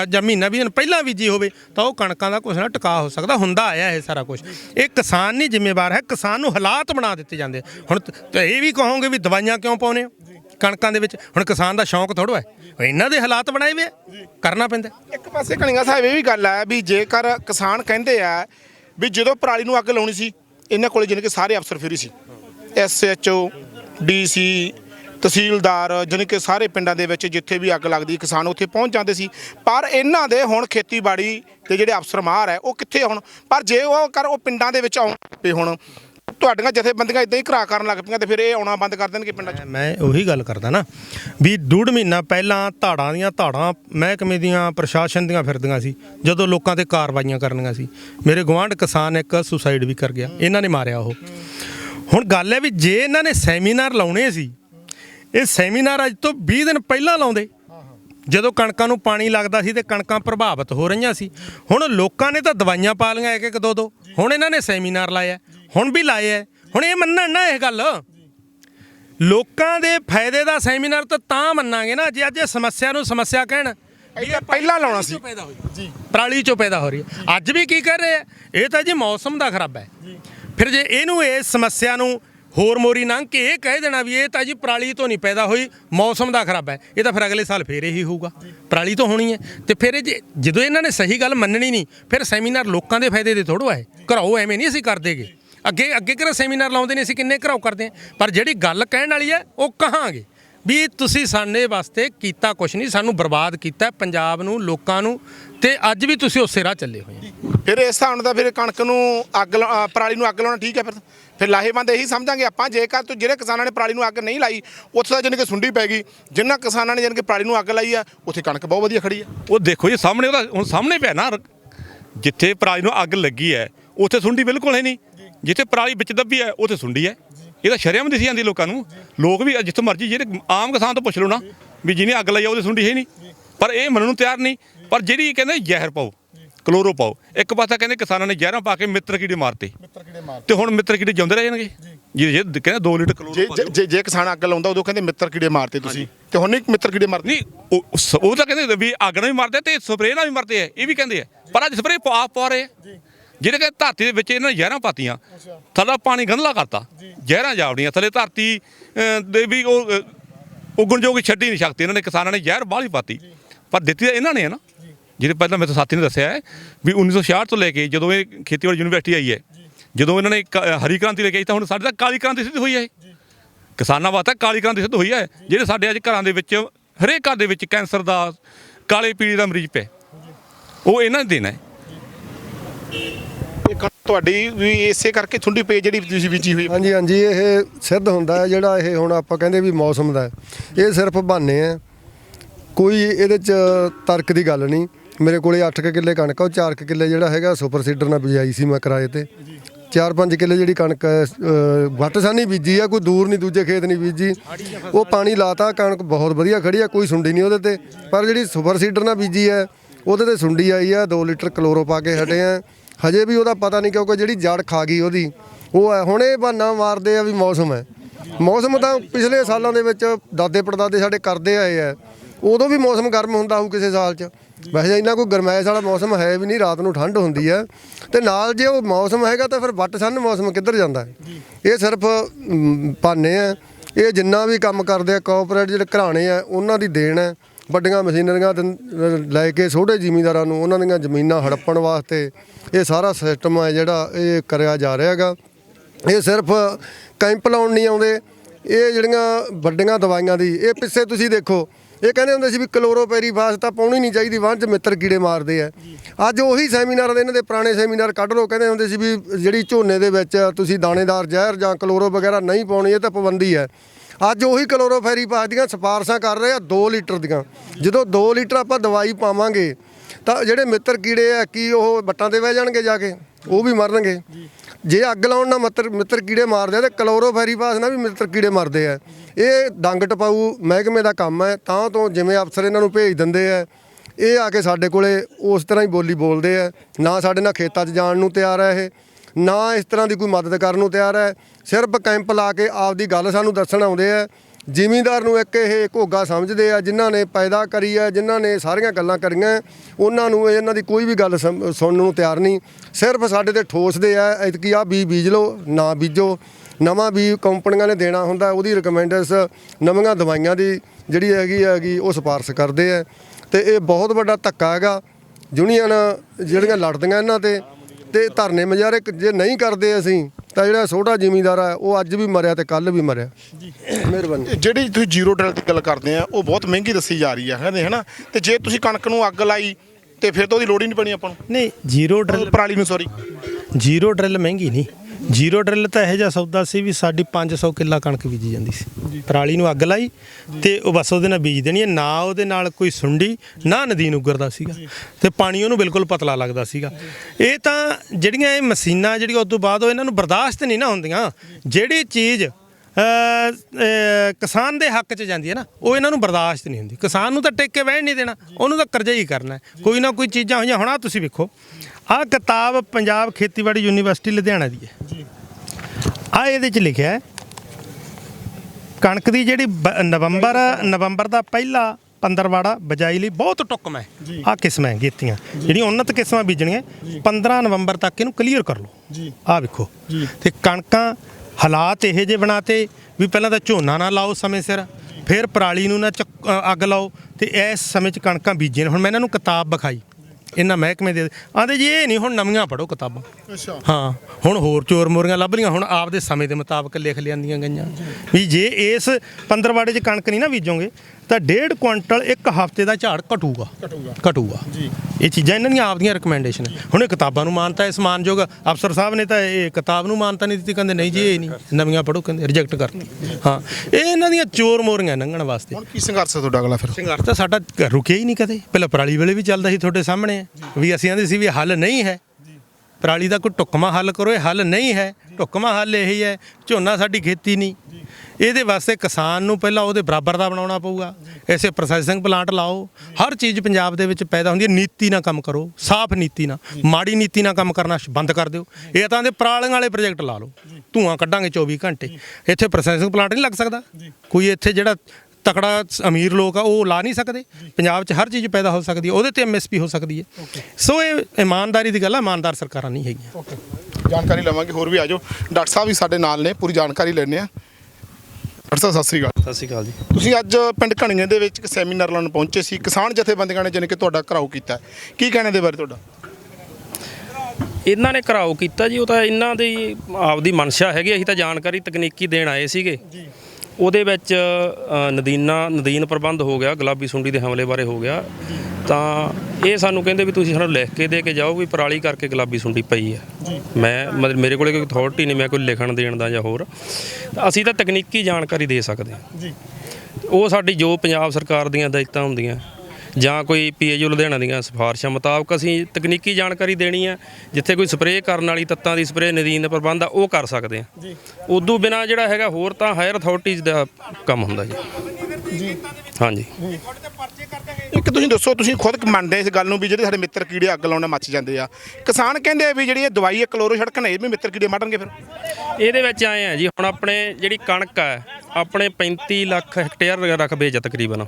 ਜਾਂ ਮਹੀਨਾ ਵੀ ਦਿਨ ਪਹਿਲਾਂ ਬੀਜੀ ਹੋਵੇ, ਤਾਂ ਉਹ ਕਣਕਾਂ ਦਾ ਕੁਛ ਨਾ ਟਿਕਾ ਹੋ ਸਕਦਾ। ਹੁੰਦਾ ਆਇਆ ਇਹ ਸਾਰਾ ਕੁਝ ਇਹ ਕਿਸਾਨ ਨਹੀਂ ਜ਼ਿੰਮੇਵਾਰ ਹੈ, ਕਿਸਾਨ ਨੂੰ ਹਾਲਾਤ ਬਣਾ ਦਿੱਤੇ ਜਾਂਦੇ ਹੁਣ ਇਹ ਵੀ ਕਹੋਗੇ ਵੀ ਦਵਾਈਆਂ ਕਿਉਂ ਪਾਉਨੇ ਹੋ? ਕਣਕਾਂ ਦੇ ਵਿੱਚ ਹੁਣ ਕਿਸਾਨ ਦਾ ਸ਼ੌਂਕ ਥੋੜ੍ਹਾ ਹੈ। ਇਹਨਾਂ ਦੇ ਹਾਲਾਤ ਬਣਾਏ ਵੇ ਕਰਨਾ ਪੈਂਦਾ। ਇੱਕ ਪਾਸੇ ਕਣੀਆਂ ਸਾਹਿਬ ਇਹ ਵੀ ਗੱਲ ਹੈ ਵੀ ਜੇਕਰ ਕਿਸਾਨ ਕਹਿੰਦੇ ਆ ਵੀ ਜਦੋਂ ਪਰਾਲੀ ਨੂੰ ਅੱਗ ਲਾਉਣੀ ਸੀ, ਇਹਨਾਂ ਕੋਲੇ ਜਿਹਨੇ ਕਿ ਸਾਰੇ ਅਫਸਰ ਫਰੀ ਸੀ। ਐਸਐਚਓ ਡੀਸੀ ਤਹਿਸੀਲਦਾਰ ਜਾਣੀ ਕਿ ਸਾਰੇ ਪਿੰਡਾਂ ਦੇ ਵਿੱਚ ਜਿੱਥੇ ਵੀ ਅੱਗ ਲੱਗਦੀ ਕਿਸਾਨ ਉੱਥੇ ਪਹੁੰਚ ਜਾਂਦੇ ਸੀ। ਪਰ ਇਹਨਾਂ ਦੇ ਹੁਣ ਖੇਤੀਬਾੜੀ ਦੇ ਜਿਹੜੇ ਅਫਸਰ ਮਾਹਰ ਹੈ, ਉਹ ਕਿੱਥੇ ਹੁਣ? ਪਰ ਜੇ ਉਹ ਕਰ ਉਹ ਪਿੰਡਾਂ ਦੇ ਵਿੱਚ ਆਉਣ ਪਏ ਹੁਣ ਤੁਹਾਡੀਆਂ ਜਥੇਬੰਦੀਆਂ ਇਦਾਂ ਹੀ ਘਰਾ ਕਰਨ ਲੱਗ ਪਈਆਂ ਤੇ ਫਿਰ ਇਹ ਆਉਣਾ ਬੰਦ ਕਰ ਦੇਣਗੇ ਪਿੰਡਾਂ 'ਚ ਮੈਂ ਉਹੀ ਗੱਲ ਕਰਦਾ ਨਾ ਵੀ ਡੂਢ ਮਹੀਨਾ ਪਹਿਲਾਂ ਧਾੜਾਂ ਦੀਆਂ ਧਾੜਾਂ ਮਹਿਕਮੇ ਦੀਆਂ ਪ੍ਰਸ਼ਾਸਨ ਦੀਆਂ ਫਿਰਦੀਆਂ ਸੀ, ਜਦੋਂ ਲੋਕਾਂ ਤੇ ਕਾਰਵਾਈਆਂ ਕਰਨੀਆਂ ਸੀ। ਮੇਰੇ ਗਵਾਂਢ ਕਿਸਾਨ ਇੱਕ ਸੁਸਾਈਡ ਵੀ ਕਰ ਗਿਆ, ਇਹਨਾਂ ਨੇ ਮਾਰਿਆ ਉਹ। ਹੁਣ ਗੱਲ ਹੈ ਵੀ ਜੇ ਇਹਨਾਂ ਨੇ ਸੈਮੀਨਾਰ ਲਾਉਣੇ ਸੀ, ਇਹ ਸੈਮੀਨਾਰ ਅੱਜ ਤੋਂ 20 ਦਿਨ ਪਹਿਲਾਂ ਲਾਉਂਦੇ। ਜਦੋਂ ਕਣਕਾਂ ਨੂੰ ਪਾਣੀ ਲੱਗਦਾ ਸੀ ਤੇ ਕਣਕਾਂ ਪ੍ਰਭਾਵਿਤ ਹੋ ਰਹੀਆਂ ਸੀ। ਹੁਣ ਲੋਕਾਂ ਨੇ ਤਾਂ ਦਵਾਈਆਂ ਪਾ ਲਈਆਂ ਇੱਕ ਇੱਕ ਦੋ ਦੋ ਹੁਣ ਇਹਨਾਂ ਨੇ ਸੈਮੀਨਾਰ ਲਾਇਆ। ਹੁਣ ਵੀ ਲਾਇਆ ਹੁਣ ਇਹ ਮੰਨਣ ਨਾ ਇਹ ਗੱਲ। ਲੋਕਾਂ ਦੇ ਫਾਇਦੇ ਦਾ ਸੈਮੀਨਾਰ ਤਾਂ ਤਾਂ ਮੰਨਾਂਗੇ ਨਾ ਜੇ ਅੱਜ ਇਹ ਸਮੱਸਿਆ ਨੂੰ ਸਮੱਸਿਆ ਕਹਿਣ ਪਹਿਲਾਂ ਪਹਿਲਾਂ ਲਾਉਣਾ ਸੀ। ਜੀ। ਪਰਾਲੀ ਚੋਂ ਪੈਦਾ ਹੋ ਰਹੀ ਹੈ। ਅੱਜ ਵੀ ਕੀ ਕਰ ਰਹੇ ਆ ਇਹ ਤਾਂ ਜੀ ਮੌਸਮ ਦਾ ਖਰਾਬ ਹੈ। ਫਿਰ ਜੇ ਇਹਨੂੰ ਇਸ ਸਮੱਸਿਆ ਨੂੰ ਹੋਰ ਮੋਰੀ ਲੰਘ ਕੇ ਇਹ ਕਹਿ ਦੇਣਾ ਵੀ ਇਹ ਤਾਂ ਜੀ ਪਰਾਲੀ ਤੋਂ ਨਹੀਂ ਪੈਦਾ ਹੋਈ ਮੌਸਮ ਦਾ ਖਰਾਬ ਹੈ। ਇਹ ਤਾਂ ਫਿਰ ਅਗਲੇ ਸਾਲ ਫੇਰ ਇਹੀ ਹੋਊਗਾ। ਪਰਾਲੀ ਤੋਂ ਹੋਣੀ ਹੈ। ਤੇ ਫਿਰ ਇਹ ਜੇ ਜਦੋਂ ਇਹਨਾਂ ਨੇ ਸਹੀ ਗੱਲ ਮੰਨਣੀ ਨਹੀਂ ਫਿਰ ਸੈਮੀਨਾਰ ਲੋਕਾਂ ਦੇ ਫਾਇਦੇ ਦੇ ਥੋੜੋ ਹੈ। ਘਰਾਓ ਐਵੇਂ ਨਹੀਂ ਅਸੀਂ ਕਰਦੇਗੇ ਅੱਗੇ ਅੱਗੇ ਕਿਹੜਾ ਸੈਮੀਨਾਰ ਲਾਉਂਦੇ ਨੇ ਅਸੀਂ ਕਿੰਨੇ ਘਰਾਓ ਕਰਦੇ ਹਾਂ। ਪਰ ਜਿਹੜੀ ਗੱਲ ਕਹਿਣ ਵਾਲੀ ਹੈ ਉਹ ਕਹਾਂਗੇ ਵੀ ਤੁਸੀਂ ਸਾਡੇ ਵਾਸਤੇ ਕੀਤਾ ਕੁਛ ਨਹੀਂ ਸਾਨੂੰ ਬਰਬਾਦ ਕੀਤਾ ਪੰਜਾਬ ਨੂੰ ਲੋਕਾਂ ਨੂੰ ਤੇ ਅੱਜ ਵੀ ਤੁਸੀਂ ਉਸੇ ਰਾਹ ਚੱਲੇ ਹੋਏ ਹੋ। ਫਿਰ ਇਸ ਹਿਸਾਬ ਨਾਲ ਤਾਂ ਫਿਰ ਕਣਕ ਨੂੰ ਅੱਗ ਪਰਾਲੀ ਨੂੰ ਅੱਗ ਲਾਉਣਾ ਠੀਕ ਹੈ ਫਿਰ ਫਿਰ ਲਾਹੇਵੰਦ ਇਹੀ ਸਮਝਾਂਗੇ ਆਪਾਂ ਜੇਕਰ ਤੂੰ ਜਿਹੜੇ ਕਿਸਾਨਾਂ ਨੇ ਪਰਾਲੀ ਨੂੰ ਅੱਗ ਨਹੀਂ ਲਾਈ ਉੱਥੇ ਤਾਂ ਜਾਣੀ ਕਿ ਸੁੰਡੀ ਪੈ ਗਈ। ਜਿਨ੍ਹਾਂ ਕਿਸਾਨਾਂ ਨੇ ਜਾਣੀ ਕਿ ਪਰਾਲੀ ਨੂੰ ਅੱਗ ਲਾਈ ਆ ਉੱਥੇ ਕਣਕ ਬਹੁਤ ਵਧੀਆ ਖੜੀ ਆ। ਉਹ ਦੇਖੋ ਜੀ ਸਾਹਮਣੇ ਉਹਦਾ ਹੁਣ ਸਾਹਮਣੇ ਪਿਆ ਨਾ ਜਿੱਥੇ ਪਰਾਲੀ ਨੂੰ ਅੱਗ ਲੱਗੀ ਹੈ ਉੱਥੇ ਸੁੰਡੀ ਬਿਲਕੁਲ ਹੈ ਨਹੀਂ। ਜਿੱਥੇ ਪਰਾਲੀ ਵਿੱਚ ਦੱਬੀ ਹੈ ਉੱਥੇ ਸੁੰਡੀ ਹੈ। ਇਹ ਤਾਂ ਸ਼ਰਮ ਦਿਸੀ ਜਾਂਦੀ ਲੋਕਾਂ ਨੂੰ। ਲੋਕ ਵੀ ਜਿੱਥੇ ਮਰਜ਼ੀ ਜਿਹੜੇ ਆਮ ਕਿਸਾਨ ਤੋਂ ਪੁੱਛ ਲਓ ਨਾ ਵੀ ਜਿਹਨੇ ਅੱਗ ਲਾਈ ਆ ਉਹਦੇ ਸੁੰਡੀ ਹੈ ਨਹੀਂ। ਪਰ ਇਹ ਮੰਨਣ ਨੂੰ ਤਿਆਰ ਨਹੀਂ। ਪਰ ਜਿਹੜੀ ਕਹਿੰਦੇ ਜ਼ਹਿਰ ਪਾਓ ਕਲੋਰੋ ਪਾਓ ਇੱਕ ਪਾਸਾ ਕਹਿੰਦੇ ਕਿਸਾਨਾਂ ਨੇ ਜ਼ਹਿਰਾਂ ਪਾ ਕੇ ਮਿੱਤਰ ਕੀੜੇ ਮਾਰਤੇ। ਤੇ ਹੁਣ ਮਿੱਤਰ ਕੀੜੇ ਜਿਉਂਦੇ ਰਹਿ ਜਾਣਗੇ ਜੇ ਜੇ ਕਹਿੰਦੇ 2 ਲੀਟਰ ਕਲੋਰੋ ਜੇ ਪਾ ਜੇ-। ਜੇ ਕਿਸਾਨ ਅੱਗ ਲਾਉਂਦਾ ਉਦੋਂ ਕਹਿੰਦੇ ਮਿੱਤਰ ਕੀੜੇ ਮਾਰਤੇ ਤੁਸੀਂ। ਤੇ ਹੁਣ ਨਹੀਂ ਮਿੱਤਰ ਕੀੜੇ ਮਾਰਦੇ ਨਹੀਂ ਉਹ ਉਹ ਤਾਂ ਕਹਿੰਦੇ ਵੀ ਅੱਗ ਨਾਲ ਵੀ ਮਰਦੇ ਤੇ ਸਪਰੇਅ ਨਾਲ ਵੀ ਮਰਦੇ ਆ ਇਹ ਵੀ ਕਹਿੰਦੇ ਆ। ਪਰ ਅੱਜ ਸਪਰੇਅ ਪਾ ਪਾ ਰਹੇ ਆ। ਜਿਹੜੇ ਕਿ ਧਰਤੀ ਦੇ ਵਿੱਚ ਇਹਨਾਂ ਨੇ ਜ਼ਹਿਰਾਂ ਪਾਤੀਆਂ ਥੱਲੇ ਪਾਣੀ ਗੰਧਲਾ ਕਰਤਾ ਜ਼ਹਿਰਾਂ ਜਾਵੜੀਆਂ ਥੱਲੇ ਧਰਤੀ ਦੇ ਵੀ ਉਹ ਅਹ, ਉਗਣ ਜੋਗੀ ਛੱਡੀ ਨਹੀਂ ਸਕਦੀ ਇਹਨਾਂ ਨੇ ਕਿਸਾਨਾਂ ਨੇ ਜ਼ਹਿਰ ਬਾਹਲੀ ਪਾਤੀ। ਪਰ ਦਿੱਤੀ ਤਾਂ ਇਹਨਾਂ ਨੇ ਹੈ ਨਾ। ਜਿਹੜੇ ਪਹਿਲਾਂ ਮੇਰੇ ਸਾਥੀ ਨੇ ਦੱਸਿਆ ਹੈ ਵੀ 1966 ਤੋਂ ਲੈ ਕੇ ਜਦੋਂ ਇਹ ਖੇਤੀਬਾੜੀ ਯੂਨੀਵਰਸਿਟੀ ਆਈ ਹੈ ਜਦੋਂ ਇਹਨਾਂ ਨੇ ਹਰੀ ਕ੍ਰਾਂਤੀ ਲੈ ਕੇ ਆਈ ਤਾਂ ਹੁਣ ਸਾਡੇ ਤੱਕ ਕਾਲੀ ਕ੍ਰਾਂਤੀ ਸਿੱਧ ਹੋਈ ਹੈ ਕਿਸਾਨਾਂ ਵਾਸਤੇ ਕਾਲੀ ਕ੍ਰਾਂਤੀ ਸਿੱਧ ਹੋਈ ਹੈ ਜਿਹੜੇ ਸਾਡੇ ਅੱਜ ਘਰਾਂ ਦੇ ਵਿੱਚ ਹਰੇਕ ਘਰ ਦੇ ਵਿੱਚ ਕੈਂਸਰ ਦਾ ਕਾਲੇ ਪੀਲੀ ਦਾ ਮਰੀਜ਼ ਪਿਆ। ਉਹ ਇਹਨਾਂ ਨੇ ਦੇਣਾ ਹੈ। ਤੁਹਾਡੀ ਵੀ ਇਸੇ ਕਰਕੇ ਥੁੰਡੀ ਪੇ ਜਿਹੜੀ ਤੁਸੀਂ ਬੀਜੀ ਹੋਈ। ਹਾਂਜੀ ਹਾਂਜੀ ਇਹ ਸਿੱਧ ਹੁੰਦਾ ਹੈ ਜਿਹੜਾ ਇਹ ਹੁਣ ਆਪਾਂ ਕਹਿੰਦੇ ਵੀ ਮੌਸਮ ਦਾ ਹੈ। ਇਹ ਸਿਰਫ ਬਹਾਨੇ ਆ ਕੋਈ ਇਹਦੇ ਚ ਤਰਕ ਦੀ ਗੱਲ ਨਹੀਂ। ਮੇਰੇ ਕੋਲੇ 8 ਕਿੱਲੇ ਕਣਕ ਆ ਉਹ 4 ਕਿੱਲੇ ਜਿਹੜਾ ਹੈਗਾ ਸੁਪਰ ਸੀਡਰ ਨਾਲ ਬਿਜਾਈ ਸੀ ਮੈਂ ਕਿਰਾਏ ਤੇ। 4-5 ਕਿੱਲੇ ਜਿਹੜੀ ਕਣਕ ਹੈ, ਅ, ਵੱਟਸਾਨੀ ਬੀਜੀ ਆ ਕੋਈ ਦੂਰ ਨਹੀਂ ਦੂਜੇ ਖੇਤ ਨਹੀਂ ਬੀਜੀ। ਉਹ ਪਾਣੀ ਲਾਤਾ ਕਣਕ ਬਹੁਤ ਵਧੀਆ ਖੜੀ ਆ ਕੋਈ ਸੁੰਡੀ ਨਹੀਂ ਉਹਦੇ ਤੇ। ਪਰ ਜਿਹੜੀ ਸੁਪਰ ਸੀਡਰ ਨਾਲ ਬੀਜੀ ਹੈ ਉਹਦੇ ਤੇ ਸੁੰਡੀ ਆਈ ਆ 2 ਲੀਟਰ ਕਲੋਰੋ ਪਾ ਕੇ ਹਟੇ ਆ। ਹਜੇ ਵੀ ਉਹਦਾ ਪਤਾ ਨਹੀਂ ਕਿਉਂਕਿ ਜਿਹੜੀ ਜੜ ਖਾ ਗਈ ਉਹਦੀ ਉਹ ਹੈ। ਹੁਣ ਇਹ ਬਹਾਨਾ ਮਾਰਦੇ ਆ ਵੀ ਮੌਸਮ ਹੈ। ਮੌਸਮ ਤਾਂ ਪਿਛਲੇ ਸਾਲਾਂ ਦੇ ਵਿੱਚ ਦਾਦੇ ਪੜਦਾਦੇ ਸਾਡੇ ਕਰਦੇ ਆਏ ਆ। ਉਦੋਂ ਵੀ ਮੌਸਮ ਗਰਮ ਹੁੰਦਾ ਹੋਊ ਕਿਸੇ ਸਾਲ 'ਚ। ਵੈਸੇ ਇੰਨਾ ਕੋਈ ਗਰਮੈਸ਼ ਵਾਲਾ ਮੌਸਮ ਹੈ ਵੀ ਨਹੀਂ ਰਾਤ ਨੂੰ ਠੰਡ ਹੁੰਦੀ ਹੈ। ਤੇ ਨਾਲ ਜੇ ਉਹ ਮੌਸਮ ਹੈਗਾ ਤਾਂ ਫਿਰ ਵੱਟ ਸੰਨ ਮੌਸਮ ਕਿੱਧਰ ਜਾਂਦਾ ਇਹ ਸਿਰਫ ਮ, ਭਾਨੇ ਆ। ਇਹ ਜਿੰਨਾ ਵੀ ਕੰਮ ਕਰਦੇ ਆ ਕੋਆਪਰੇਟ ਜਿਹੜੇ ਘਰਾਣੇ ਆ ਉਹਨਾਂ ਦੀ ਦੇਣ ਹੈ। ਵੱਡੀਆਂ ਮਸ਼ੀਨਰੀਆਂ ਦਿੰ- ਲੈ ਕੇ ਛੋਟੇ ਜ਼ਿਮੀਂਦਾਰਾਂ ਨੂੰ ਉਹਨਾਂ ਦੀਆਂ ਜ਼ਮੀਨਾਂ ਹੜੱਪਣ ਵਾਸਤੇ ਇਹ ਸਾਰਾ ਸਿਸਟਮ ਹੈ ਜਿਹੜਾ ਇਹ ਕਰਿਆ ਜਾ ਰਿਹਾ ਹੈਗਾ। ਇਹ ਸਿਰਫ ਕੈਂਪ ਲਾਉਣ ਨਹੀਂ ਆਉਂਦੇ, ਇਹ ਜਿਹੜੀਆਂ ਵੱਡੀਆਂ ਦਵਾਈਆਂ ਦੀ, ਇਹ ਪਿੱਛੇ ਤੁਸੀਂ ਦੇਖੋ, ਇਹ ਕਹਿੰਦੇ ਹੁੰਦੇ ਸੀ ਵੀ ਕਲੋਰੋਪੈਰੀਫਾਸ ਤਾਂ ਪਾਉਣੀ ਨਹੀਂ ਚਾਹੀਦੀ ਵਾਂ ਚ ਮਿੱਤਰ ਕੀੜੇ ਮਾਰਦੇ ਆ। ਅੱਜ ਉਹੀ ਸੈਮੀਨਾਰ ਦੇ ਇਹਨਾਂ ਦੇ ਪੁਰਾਣੇ ਸੈਮੀਨਾਰ ਕੱਢ ਲਓ, ਕਹਿੰਦੇ ਹੁੰਦੇ ਸੀ ਵੀ ਜਿਹੜੀ ਝੋਨੇ ਦੇ ਵਿੱਚ ਤੁਸੀਂ ਦਾਣੇਦਾਰ ਜ਼ਹਿਰ ਜਾਂ ਕਲੋਰੋ ਵਗੈਰਾ ਨਹੀਂ ਪਾਉਣੀ, ਇਹ ਤਾਂ ਪਾਬੰਦੀ ਹੈ। ਅੱਜ ਉਹੀ ਕਲੋਰੋਫੈਰੀਫਾਸ ਦੀਆਂ ਸਿਫਾਰਸ਼ਾਂ ਕਰ ਰਹੇ ਆ 2 ਲੀਟਰ ਦੀਆਂ। ਜਦੋਂ 2 ਲੀਟਰ ਆਪਾਂ ਦਵਾਈ ਪਾਵਾਂਗੇ, ਤਾਂ ਜਿਹੜੇ ਮਿੱਤਰ ਕੀੜੇ ਆ, ਕੀ ਉਹ ਬੱਟਾਂ ਤੇ ਬਹਿ ਜਾਣਗੇ ਜਾ ਕੇ? ਉਹ ਵੀ ਮਰਨਗੇ। ਜੇ ਅੱਗ ਲਾਉਣ ਨਾਲ ਮਿੱਤਰ ਮਿੱਤਰ ਕੀੜੇ ਮਾਰਦੇ ਆ, ਤੇ ਕਲੋਰੋਫੈਰੀਫਾਸ ਨਾਲ ਵੀ ਮਿੱਤਰ ਕੀੜੇ ਮਰਦੇ ਆ। ਇਹ ਡੰਗ ਟਪਾਊ ਮਹਿਕਮੇ ਦਾ ਕੰਮ ਹੈ ਤਾਂ ਤੋਂ ਜਿਵੇਂ ਅਫਸਰ ਇਹਨਾਂ ਨੂੰ ਭੇਜ ਦਿੰਦੇ ਆ, ਇਹ ਆ ਕੇ ਸਾਡੇ ਕੋਲੇ ਉਸ ਤਰ੍ਹਾਂ ਹੀ ਬੋਲੀ ਬੋਲਦੇ ਆ। ਨਾ ਸਾਡੇ ਨਾਲ ਖੇਤਾਂ 'ਚ ਜਾਣ ਨੂੰ ਤਿਆਰ ਹੈ ਇਹ। ਨਾ ਇਸ ਤਰ੍ਹਾਂ ਦੀ ਕੋਈ ਮਦਦ ਕਰਨ ਨੂੰ ਤਿਆਰ ਹੈ। ਸਿਰਫ ਕੈਂਪ ਲਾ ਕੇ ਆਪਦੀ ਗੱਲ ਸਾਨੂੰ ਦੱਸਣ ਆਉਂਦੇ ਆ ਜ਼ਿਮੀਂਦਾਰ ਨੂੰ ਇੱਕ ਇਹ ਘੋਗਾ ਸਮਝਦੇ ਆ, ਜਿਨ੍ਹਾਂ ਨੇ ਪੈਦਾ ਕਰੀ ਆ ਜਿਨ੍ਹਾਂ ਨੇ ਸਾਰੀਆਂ ਗੱਲਾਂ ਕਰੀਆਂ ਉਹਨਾਂ ਨੂੰ ਇਹਨਾਂ ਦੀ ਕੋਈ ਵੀ ਗੱਲ ਸਮ- ਸੁਣਨ ਨੂੰ ਤਿਆਰ ਨਹੀਂ। ਸਿਰਫ ਸਾਡੇ ਤੇ ਠੋਸਦੇ ਆ, ਐਤਕੀ ਆ ਬੀ ਬੀਜ ਲਓ, ਨਾ ਬੀਜੋ। ਨਵਾਂ ਵੀ ਕੰਪਨੀਆਂ ਨੇ ਦੇਣਾ ਹੁੰਦਾ, ਉਹਦੀ ਰਿਕਮੈਂਡਸ ਨਵੀਆਂ ਦਵਾਈਆਂ ਦੀ ਜਿਹੜੀ ਹੈਗੀ ਹੈਗੀ ਉਹ ਸਿਫਾਰਸ਼ ਕਰਦੇ ਆ। ਤੇ ਇਹ ਬਹੁਤ ਵੱਡਾ ਧੱਕਾ ਹੈਗਾ। ਯੂਨੀਅਨ ਜਿਹੜੀਆਂ ਲੜਦੀਆਂ ਇਹਨਾਂ ਤੇ ਤੇ ਧਰਨੇ ਮਜਾਰੇ ਜੇ ਨਹੀਂ ਕਰਦੇ ਅਸੀਂ ਤਾਂ ਜਿਹੜਾ ਛੋਟਾ ਜ਼ਿਮੀਂਦਾਰ ਆ ਉਹ ਅੱਜ ਵੀ ਮਰਿਆ ਤੇ ਕੱਲ ਵੀ ਮਰਿਆ। ਜੀ। ਮਿਹਰਬਾਨੀ। ਜਿਹੜੀ ਤੁਸੀਂ ਜ਼ੀਰੋ ਡਰਿਲ ਦੀ ਗੱਲ ਕਰਦੇ ਆ ਉਹ ਬਹੁਤ ਮਹਿੰਗੀ ਦੱਸੀ ਜਾ ਰਹੀ ਆ ਕਹਿੰਦੇ ਹਨਾ ਤੇ ਜੇ ਤੁਸੀਂ ਕਣਕ ਨੂੰ ਅੱਗ ਲਾਈ ਤੇ ਫਿਰ ਤਾਂ ਉਹਦੀ ਲੋੜ ਹੀ ਨਹੀਂ ਪੈਣੀ ਆਪਾਂ ਨੂੰ। ਨਹੀਂ ਜ਼ੀਰੋ ਡਰਿਲ ਪਰਾਲੀ ਨੂੰ ਸੌਰੀ ਜ਼ੀਰੋ ਡਰਿਲ ਮਹਿੰਗੀ ਨਹੀਂ। ਜ਼ੀਰੋ ਡਰਿਲ ਤਾਂ ਇਹੋ ਜਿਹਾ ਸੌਦਾ ਸੀ ਵੀ ਸਾਡੀ 500 ਕਿੱਲਾ ਕਣਕ ਬੀਜੀ ਜਾਂਦੀ ਸੀ। ਪਰਾਲੀ ਨੂੰ ਅੱਗ ਲਾਈ ਤੇ ਉਹ ਬਸ ਉਹਦੇ ਨਾਲ ਬੀਜ ਦੇਣੀ ਹੈ। ਨਾ ਉਹਦੇ ਨਾਲ ਕੋਈ ਸੁੰਡੀ ਨਾ ਨਦੀਨ ਉਗਰਦਾ ਸੀਗਾ। ਤੇ ਪਾਣੀ ਉਹਨੂੰ ਬਿਲਕੁਲ ਪਤਲਾ ਲੱਗਦਾ ਸੀਗਾ। ਇਹ ਤਾਂ ਜਿਹੜੀਆਂ ਇਹ ਮਸ਼ੀਨਾਂ ਜਿਹੜੀਆਂ ਉਸ ਤੋਂ ਬਾਅਦ ਉਹ ਇਹਨਾਂ ਨੂੰ ਬਰਦਾਸ਼ਤ ਨਹੀਂ ਨਾ ਹੁੰਦੀਆਂ। ਜਿਹੜੀ ਚੀਜ਼ ਕਿਸਾਨ ਦੇ ਹੱਕ 'ਚ ਜਾਂਦੀ ਹੈ ਨਾ ਉਹ ਇਹਨਾਂ ਨੂੰ ਬਰਦਾਸ਼ਤ ਨਹੀਂ ਹੁੰਦੀ। ਕਿਸਾਨ ਨੂੰ ਤਾਂ ਟਿਕ ਕੇ ਬਹਿਣ ਨਹੀਂ ਦੇਣਾ। ਉਹਨੂੰ ਤਾਂ ਕਰਜ਼ਾ ਹੀ ਕਰਨਾ। ਕੋਈ ਨਾ ਕੋਈ ਚੀਜ਼ਾਂ ਹੋਈਆਂ। ਹੁਣ ਤੁਸੀਂ ਵੇਖੋ। ਆਹ ਕਿਤਾਬ ਪੰਜਾਬ ਖੇਤੀਬਾੜੀ ਯੂਨੀਵਰਸਿਟੀ ਲੁਧਿਆਣਾ ਦੀ ਹੈ। ਜੀ। ਆ ਇਹਦੇ 'ਚ ਲਿਖਿਆ ਹੈ ਕਣਕ ਦੀ ਜਿਹੜੀ ਬ- ਨਵੰਬਰ ਨਵੰਬਰ ਦਾ ਪਹਿਲਾ ਪੰਦਰਵਾੜਾ ਬਜਾਈ ਲਈ ਬਹੁਤ ਟੁਕਮ ਹੈ। ਆ ਕਿਸਮਾਂ ਹੈ ਗੇਤੀਆਂ ਜਿਹੜੀਆਂ ਉન્નਤ ਕਿਸਮਾਂ ਬੀਜਣੀਆਂ 15 ਨਵੰਬਰ ਤੱਕ ਇਹਨੂੰ ਕਲੀਅਰ ਕਰ ਲਓ। ਜੀ। ਆ ਵੇਖੋ। ਤੇ ਕਣਕਾਂ ਹਾਲਾਤ ਇਹੋ ਜਿਹੇ ਬਣਾਤੇ ਵੀ ਪਹਿਲਾਂ ਤਾਂ ਝੋਨਾ ਨਾ ਲਾਓ ਸਮੇਂ ਸਿਰ ਫਿਰ ਪਰਾਲੀ ਨੂੰ ਨਾ ਚੱਕ- ਅ, ਅੱਗ ਲਾਓ ਤੇ ਇਸ ਸਮੇਂ 'ਚ ਕਣਕਾਂ ਬੀਜੀਆਂ ਨੇ। ਹੁਣ ਮੈਂ ਇਹਨਾਂ ਨੂੰ ਕਿਤਾਬ ਵਿਖਾਈ। ਇਹਨਾਂ ਮਹਿਕਮੇ ਦੇ ਆਂਦੇ ਜੀ ਇਹ ਨਹੀਂ ਹੁਣ ਨਵੀਆਂ ਪੜੋ ਕਿਤਾਬਾਂ। ਅੱਛਾ। ਹਾਂ ਹੁਣ ਹੋਰ ਚੋਰ ਮੋਰੀਆਂ ਲੱਭ ਲੀਆਂ ਹੁਣ ਆਪਦੇ ਸਮੇਂ ਦੇ ਮੁਤਾਬਕ ਲਿਖ ਲਿਆਂਦੀਆਂ ਗਈਆਂ। ਵੀ ਜੇ ਇਸ ਪੰਦਰਵਾੜੇ 'ਚ ਕਣਕ ਨਹੀਂ ਨਾ ਬੀਜੋਗੇ ਤਾਂ ਡੇਢ ਕੁਇੰਟਲ ਇੱਕ ਹਫ਼ਤੇ ਦਾ ਝਾੜ ਘਟੂਗਾ। ਘਟੂਗਾ। ਜੀ। ਇਹ ਚੀਜ਼ਾਂ ਇਹਨਾਂ ਦੀਆਂ ਆਪਦੀਆਂ ਰეკਮੈਂਡੇਸ਼ਨ ਹੁਣ ਇਹ ਕਿਤਾਬਾਂ ਨੂੰ ਮਾਨਤਾ ਇਸ ਮਾਨਯੋਗ ਅਫਸਰ ਸਾਹਿਬ ਨੇ ਤਾਂ ਇਹ ਕਿਤਾਬ ਨੂੰ ਮਾਨਤਾ ਨਹੀਂ ਦਿੱਤੀ ਕਹਿੰਦੇ ਨਹੀਂ ਜੀ ਇਹ ਨਹੀਂ। ਨਵੀਆਂ ਪੜੋ ਕਹਿੰਦੇ ਰਿਜੈਕਟ ਕਰਤੀ ਹਾਂ ਇਹ ਇਹਨਾਂ ਦੀਆਂ ਚੋਰ ਮੋਰੀਆਂ ਲੰਘਣ ਵਾਸਤੇ। ਹੁਣ ਕੀ ਸੰਘਰਸ਼ ਹੈ ਤੁਹਾਡਾ ਅਗਲਾ ਫਿਰ? ਸੰਘਰਸ਼ ਤਾਂ ਸਾਡਾ ਰੁਕਿਆ ਹੀ ਨਹੀਂ ਕਦੇ। ਪਹਿਲਾਂ ਪਰਾਲੀ ਵੇਲੇ ਵੀ ਚੱਲਦਾ ਸੀ ਤੁਹਾਡੇ ਸਾਹਮਣੇ। ਹੈ। ਵੀ ਅਸੀਂ ਆਂਦੇ ਸੀ ਵੀ ਹੱਲ ਨਹੀਂ ਹੈ। ਪਰਾਲੀ ਦਾ ਕੋਈ ਟੁਕਮਾ ਹੱਲ ਕਰੋ ਇਹ ਹੱਲ ਨਹੀਂ ਹੈ। ਟੁਕਮਾ ਹੱਲ ਇਹੀ ਹੈ ਝੋਨਾ ਸਾਡੀ ਖੇਤੀ ਨਹੀਂ। ਇਹਦੇ ਵਾਸਤੇ ਕਿਸਾਨ ਨੂੰ ਪਹਿਲਾਂ ਉਹਦੇ ਬਰਾਬਰ ਦਾ ਬਣਾਉਣਾ ਪਊਗਾ। ਐਸੇ ਪ੍ਰੋਸੈਸਿੰਗ ਪਲਾਂਟ ਲਾਓ। ਹਰ ਚੀਜ਼ ਪੰਜਾਬ ਦੇ ਵਿੱਚ ਪੈਦਾ ਹੁੰਦੀ ਹੈ। ਨੀਤੀ ਨਾਲ ਕੰਮ ਕਰੋ ਸਾਫ਼ ਨੀਤੀ ਨਾਲ। ਮਾੜੀ ਨੀਤੀ ਨਾਲ ਕੰਮ ਕਰਨਾ ਬੰਦ ਕਰ ਦਿਓ। ਇਹ ਤਾਂ ਦੇ ਪਰਾਲੀਆਂ ਵਾਲੇ ਪ੍ਰੋਜੈਕਟ ਲਾ ਲਓ। ਧੂਆਂ ਕੱਢਾਂਗੇ 24 ਘੰਟੇ। ਇੱਥੇ ਪ੍ਰੋਸੈਸਿੰਗ ਪਲਾਂਟ ਨਹੀਂ ਲੱਗ ਸਕਦਾ। ਕੋਈ ਇੱਥੇ ਜਿਹੜਾ ਤਕੜਾ ਅਮੀਰ ਲੋਕ ਆ ਉਹ ਲਾ ਨਹੀਂ ਸਕਦੇ। ਪੰਜਾਬ 'ਚ ਹਰ ਚੀਜ਼ ਪੈਦਾ ਹੋ ਸਕਦੀ ਹੈ ਉਹਦੇ ਤੇ ਐਮਐਸਪੀ ਹੋ ਸਕਦੀ ਹੈ। ਸੋ ਇਹ ਇਮਾਨਦਾਰੀ ਦੀ ਗੱਲ ਹੈ ਇਮਾਨਦਾਰ ਸਰਕਾਰਾਂ ਨਹੀਂ ਹੈਗੀਆਂ। ਓਕੇ ਜਾਣਕਾਰੀ ਲਵਾਂਗੇ ਹੋਰ ਵੀ ਆਜੋ ਡਾਕਟਰ ਸਾਹਿਬ ਵੀ ਸਾਡੇ ਨਾਲ ਨੇ ਪੂਰੀ ਜਾਣਕਾਰੀ ਲੈਣੇ ਆ। ਡਾਕਟਰ ਸਾਹਿਬ ਸਤਿ ਸ੍ਰੀ ਅਕਾਲ। ਸਤਿ ਸ਼੍ਰੀ ਅਕਾਲ ਜੀ। ਤੁਸੀਂ ਅੱਜ ਪਿੰਡ ਘਣੀਆਂ ਦੇ ਵਿੱਚ ਇੱਕ ਸੈਮੀਨਾਰ ਲਾਉਣ ਪਹੁੰਚੇ ਸੀ ਕਿਸਾਨ ਜਥੇਬੰਦੀਆਂ ਨੇ ਜਾਣੀ ਕਿ ਤੁਹਾਡਾ ਘਰਾਓ ਕੀਤਾ ਕੀ ਕਹਿਣੇ ਦੇ ਬਾਰੇ ਤੁਹਾਡਾ? ਇਹਨਾਂ ਨੇ ਘਰਾਓ ਕੀਤਾ ਜੀ ਉਹ ਤਾਂ ਇਹਨਾਂ ਦੀ ਆਪਦੀ ਮਨਸ਼ਾ ਹੈਗੀ ਅਸੀਂ ਤਾਂ ਜਾਣਕਾਰੀ ਤਕਨੀਕੀ ਦੇਣ ਆਏ ਸੀਗੇ। ਉਹਦੇ ਵਿੱਚ ਨਦੀਨਾ ਨਦੀਨ ਪ੍ਰਬੰਧ ਹੋ ਗਿਆ ਗੁਲਾਬੀ ਸੁੰਡੀ ਦੇ ਹਮਲੇ ਬਾਰੇ ਹੋ ਗਿਆ। ਤਾਂ ਇਹ ਸਾਨੂੰ ਕਹਿੰਦੇ ਵੀ ਤੁਸੀਂ ਸਾਨੂੰ ਲਿਖ ਕੇ ਦੇ ਕੇ ਜਾਓ ਵੀ ਪਰਾਲੀ ਕਰਕੇ ਗੁਲਾਬੀ ਸੁੰਡੀ ਪਈ ਹੈ। ਮੈਂ ਮਤਲਬ ਮੇਰੇ ਕੋਲੇ ਕੋਈ ਅਥਾਰਟੀ ਨਹੀਂ ਮੈਂ ਕੋਈ ਲਿਖਣ ਦੇਣ ਦਾ ਜਾਂ ਹੋਰ। ਅਸੀਂ ਤਾਂ ਤਕਨੀਕੀ ਜਾਣਕਾਰੀ ਦੇ ਸਕਦੇ ਹਾਂ। ਜੀ। ਉਹ ਸਾਡੀ ਜੋ ਪੰਜਾਬ ਸਰਕਾਰ ਦੀਆਂ ਹਦਾਇਤਾਂ ਹੁੰਦੀਆਂ ਜਾਂ ਕੋਈ ਪੀਏਯੂ ਲੁਧਿਆਣਾ ਦੀਆਂ ਸਿਫਾਰਿਸ਼ਾਂ ਮੁਤਾਬਕ ਅਸੀਂ ਤਕਨੀਕੀ ਜਾਣਕਾਰੀ ਦੇਣੀ ਆ ਜਿੱਥੇ ਕੋਈ ਸਪਰੇਅ ਕਰਨ ਵਾਲੀ ਤੱਤਾਂ ਦੀ ਸਪਰੇਅ ਨਦੀਨ ਦਾ ਪ੍ਰਬੰਧ ਆ ਉਹ ਕਰ ਸਕਦੇ ਆ। ਜੀ। ਉਦੋਂ ਬਿਨਾ ਜਿਹੜਾ ਹੈਗਾ ਹੋਰ ਤਾਂ ਹਾਇਰ ਅਥਾਰਟੀਜ਼ ਦਾ ਕੰਮ ਹੁੰਦਾ ਜੀ। ਜੀ। ਹਾਂਜੀ। ਇੱਕ ਤੁਸੀਂ ਦੱਸੋ, ਤੁਸੀਂ ਖੁਦ ਮੰਨਦੇ ਇਸ ਗੱਲ ਨੂੰ ਵੀ ਜਿਹੜੇ ਸਾਡੇ ਮਿੱਤਰ ਕੀੜੇ ਅੱਗ ਲਾਉਣਾ ਮੱਚ ਜਾਂਦੇ ਆ। ਕਿਸਾਨ ਕਹਿੰਦੇ ਆ ਵੀ ਜਿਹੜੀ ਇਹ ਦਵਾਈ ਹੈ ਕਲੋਰੋ ਛੜਕਣ ਇਹ ਵੀ ਮਿੱਤਰ ਕੀੜੇ ਮਾਰਨਗੇ ਫਿਰ। ਇਹਦੇ ਵਿੱਚ ਆਏ ਆ ਜੀ, ਹੁਣ ਆਪਣੇ ਜਿਹੜੀ ਕਣਕ ਹੈ ਆਪਣੇ 35 ਲੱਖ ਹੈਕਟੇਅਰ ਰਕਬੇ 'ਚ ਤਕਰੀਬਨ।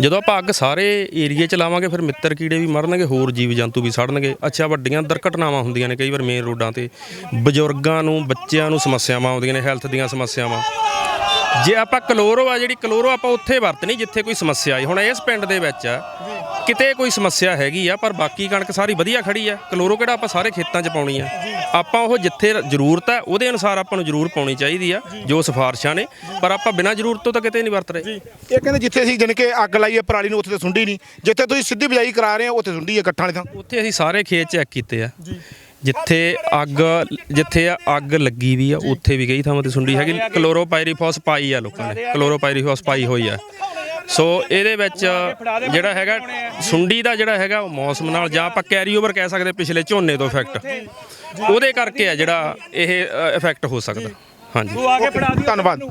ਜਦੋਂ ਆਪਾਂ ਅੱਗ ਸਾਰੇ ਏਰੀਏ 'ਚ ਲਾਵਾਂਗੇ, ਫਿਰ ਮਿੱਤਰ ਕੀੜੇ ਵੀ ਮਰਨਗੇ, ਹੋਰ ਜੀਵ ਜੰਤੂ ਵੀ ਸੜਨਗੇ। ਅੱਛਾ, ਵੱਡੀਆਂ ਦੁਰਘਟਨਾਵਾਂ ਹੁੰਦੀਆਂ ਨੇ ਕਈ ਵਾਰ ਮੇਨ ਰੋਡਾਂ ਤੇ। ਬਜ਼ੁਰਗਾਂ ਨੂੰ, ਬੱਚਿਆਂ ਨੂੰ ਸਮੱਸਿਆਵਾਂ ਆਉਂਦੀਆਂ ਨੇ ਹੈਲਥ ਦੀਆਂ ਸਮੱਸਿਆਵਾਂ। ਜੇ ਆਪਾਂ ਕਲੋਰੋ ਆ ਜਿਹੜੀ ਕਲੋਰੋ ਆਪਾਂ ਉੱਥੇ ਵਰਤਣੀ ਜਿੱਥੇ ਕੋਈ ਸਮੱਸਿਆ ਆਈ। ਹੁਣ ਇਸ ਪਿੰਡ ਦੇ ਵਿੱਚ ਕਿਤੇ ਕੋਈ ਸਮੱਸਿਆ ਹੈਗੀ ਆ ਪਰ ਬਾਕੀ ਕਣਕ ਸਾਰੀ ਵਧੀਆ ਖੜੀ ਆ। ਕਲੋਰੋ ਕਿਹੜਾ ਆਪਾਂ ਸਾਰੇ ਖੇਤਾਂ 'ਚ ਪਾਉਣੀ ਆ। ਆਪਾਂ ਉਹ ਜਿੱਥੇ ਜ਼ਰੂਰਤ ਹੈ ਉਹਦੇ ਅਨੁਸਾਰ ਆਪਾਂ ਨੂੰ ਜ਼ਰੂਰ ਪਾਉਣੀ ਚਾਹੀਦੀ ਆ ਜੋ। ਸਿਫਾਰਿਸ਼ਾਂ ਨੇ। ਪਰ ਆਪਾਂ ਬਿਨਾਂ ਜ਼ਰੂਰਤ ਤੋਂ ਤਾਂ ਕਿਤੇ ਨਹੀਂ ਵਰਤ ਰਹੇ। ਇਹ ਕਹਿੰਦੇ ਜਿੱਥੇ ਅਸੀਂ ਜਾਣੀ ਕਿ ਅੱਗ ਲਾਈਏ ਪਰਾਲੀ ਨੂੰ ਉੱਥੇ ਤੇ ਸੁੰਡੀ ਨਹੀਂ। ਜਿੱਥੇ ਤੁਸੀਂ ਸਿੱਧੀ ਬਿਜਾਈ ਕਰਾ ਰਹੇ ਹੋ ਉੱਥੇ ਸੁੰਡੀ ਹੈ ਇਕੱਠਾਂ ਵਾਲੀ ਥਾਂ। ਉੱਥੇ ਅਸੀਂ ਸਾਰੇ ਖੇਤ ਚੈੱਕ ਕੀਤੇ ਆ। ਜਿੱਥੇ ਅੱਗ ਜਿੱਥੇ ਅੱਗ ਲੱਗੀ ਵੀ ਆ, ਉੱਥੇ ਵੀ ਕਈ ਥਾਵਾਂ ਤੇ ਸੁੰਡੀ ਹੈਗੀ। ਕਲੋਰੋਪਾਇਰੀਫਾਸ ਪਾਈ ਆ ਲੋਕਾਂ ਨੇ। ਕਲੋਰੋਪਾਇਰੀਫੋਸ ਪਾਈ ਹੋਈ ਆ। ਸੋ ਇਹਦੇ ਵਿੱਚ ਜਿਹੜਾ ਹੈਗਾ, ਸੁੰਡੀ ਦਾ ਜਿਹੜਾ ਹੈਗਾ, ਉਹ ਮੌਸਮ ਨਾਲ ਜਾਂ ਆਪਾਂ ਕੈਰੀ ਓਵਰ ਕਹਿ ਸਕਦੇ ਪਿਛਲੇ ਝੋਨੇ ਤੋਂ ਇਫੈਕਟ ਉਹਦੇ ਕਰਕੇ ਆ ਜਿਹੜਾ ਇਹ ਇਫੈਕਟ ਹੋ ਸਕਦਾ। ਹਾਂਜੀ। ਧੰਨਵਾਦ।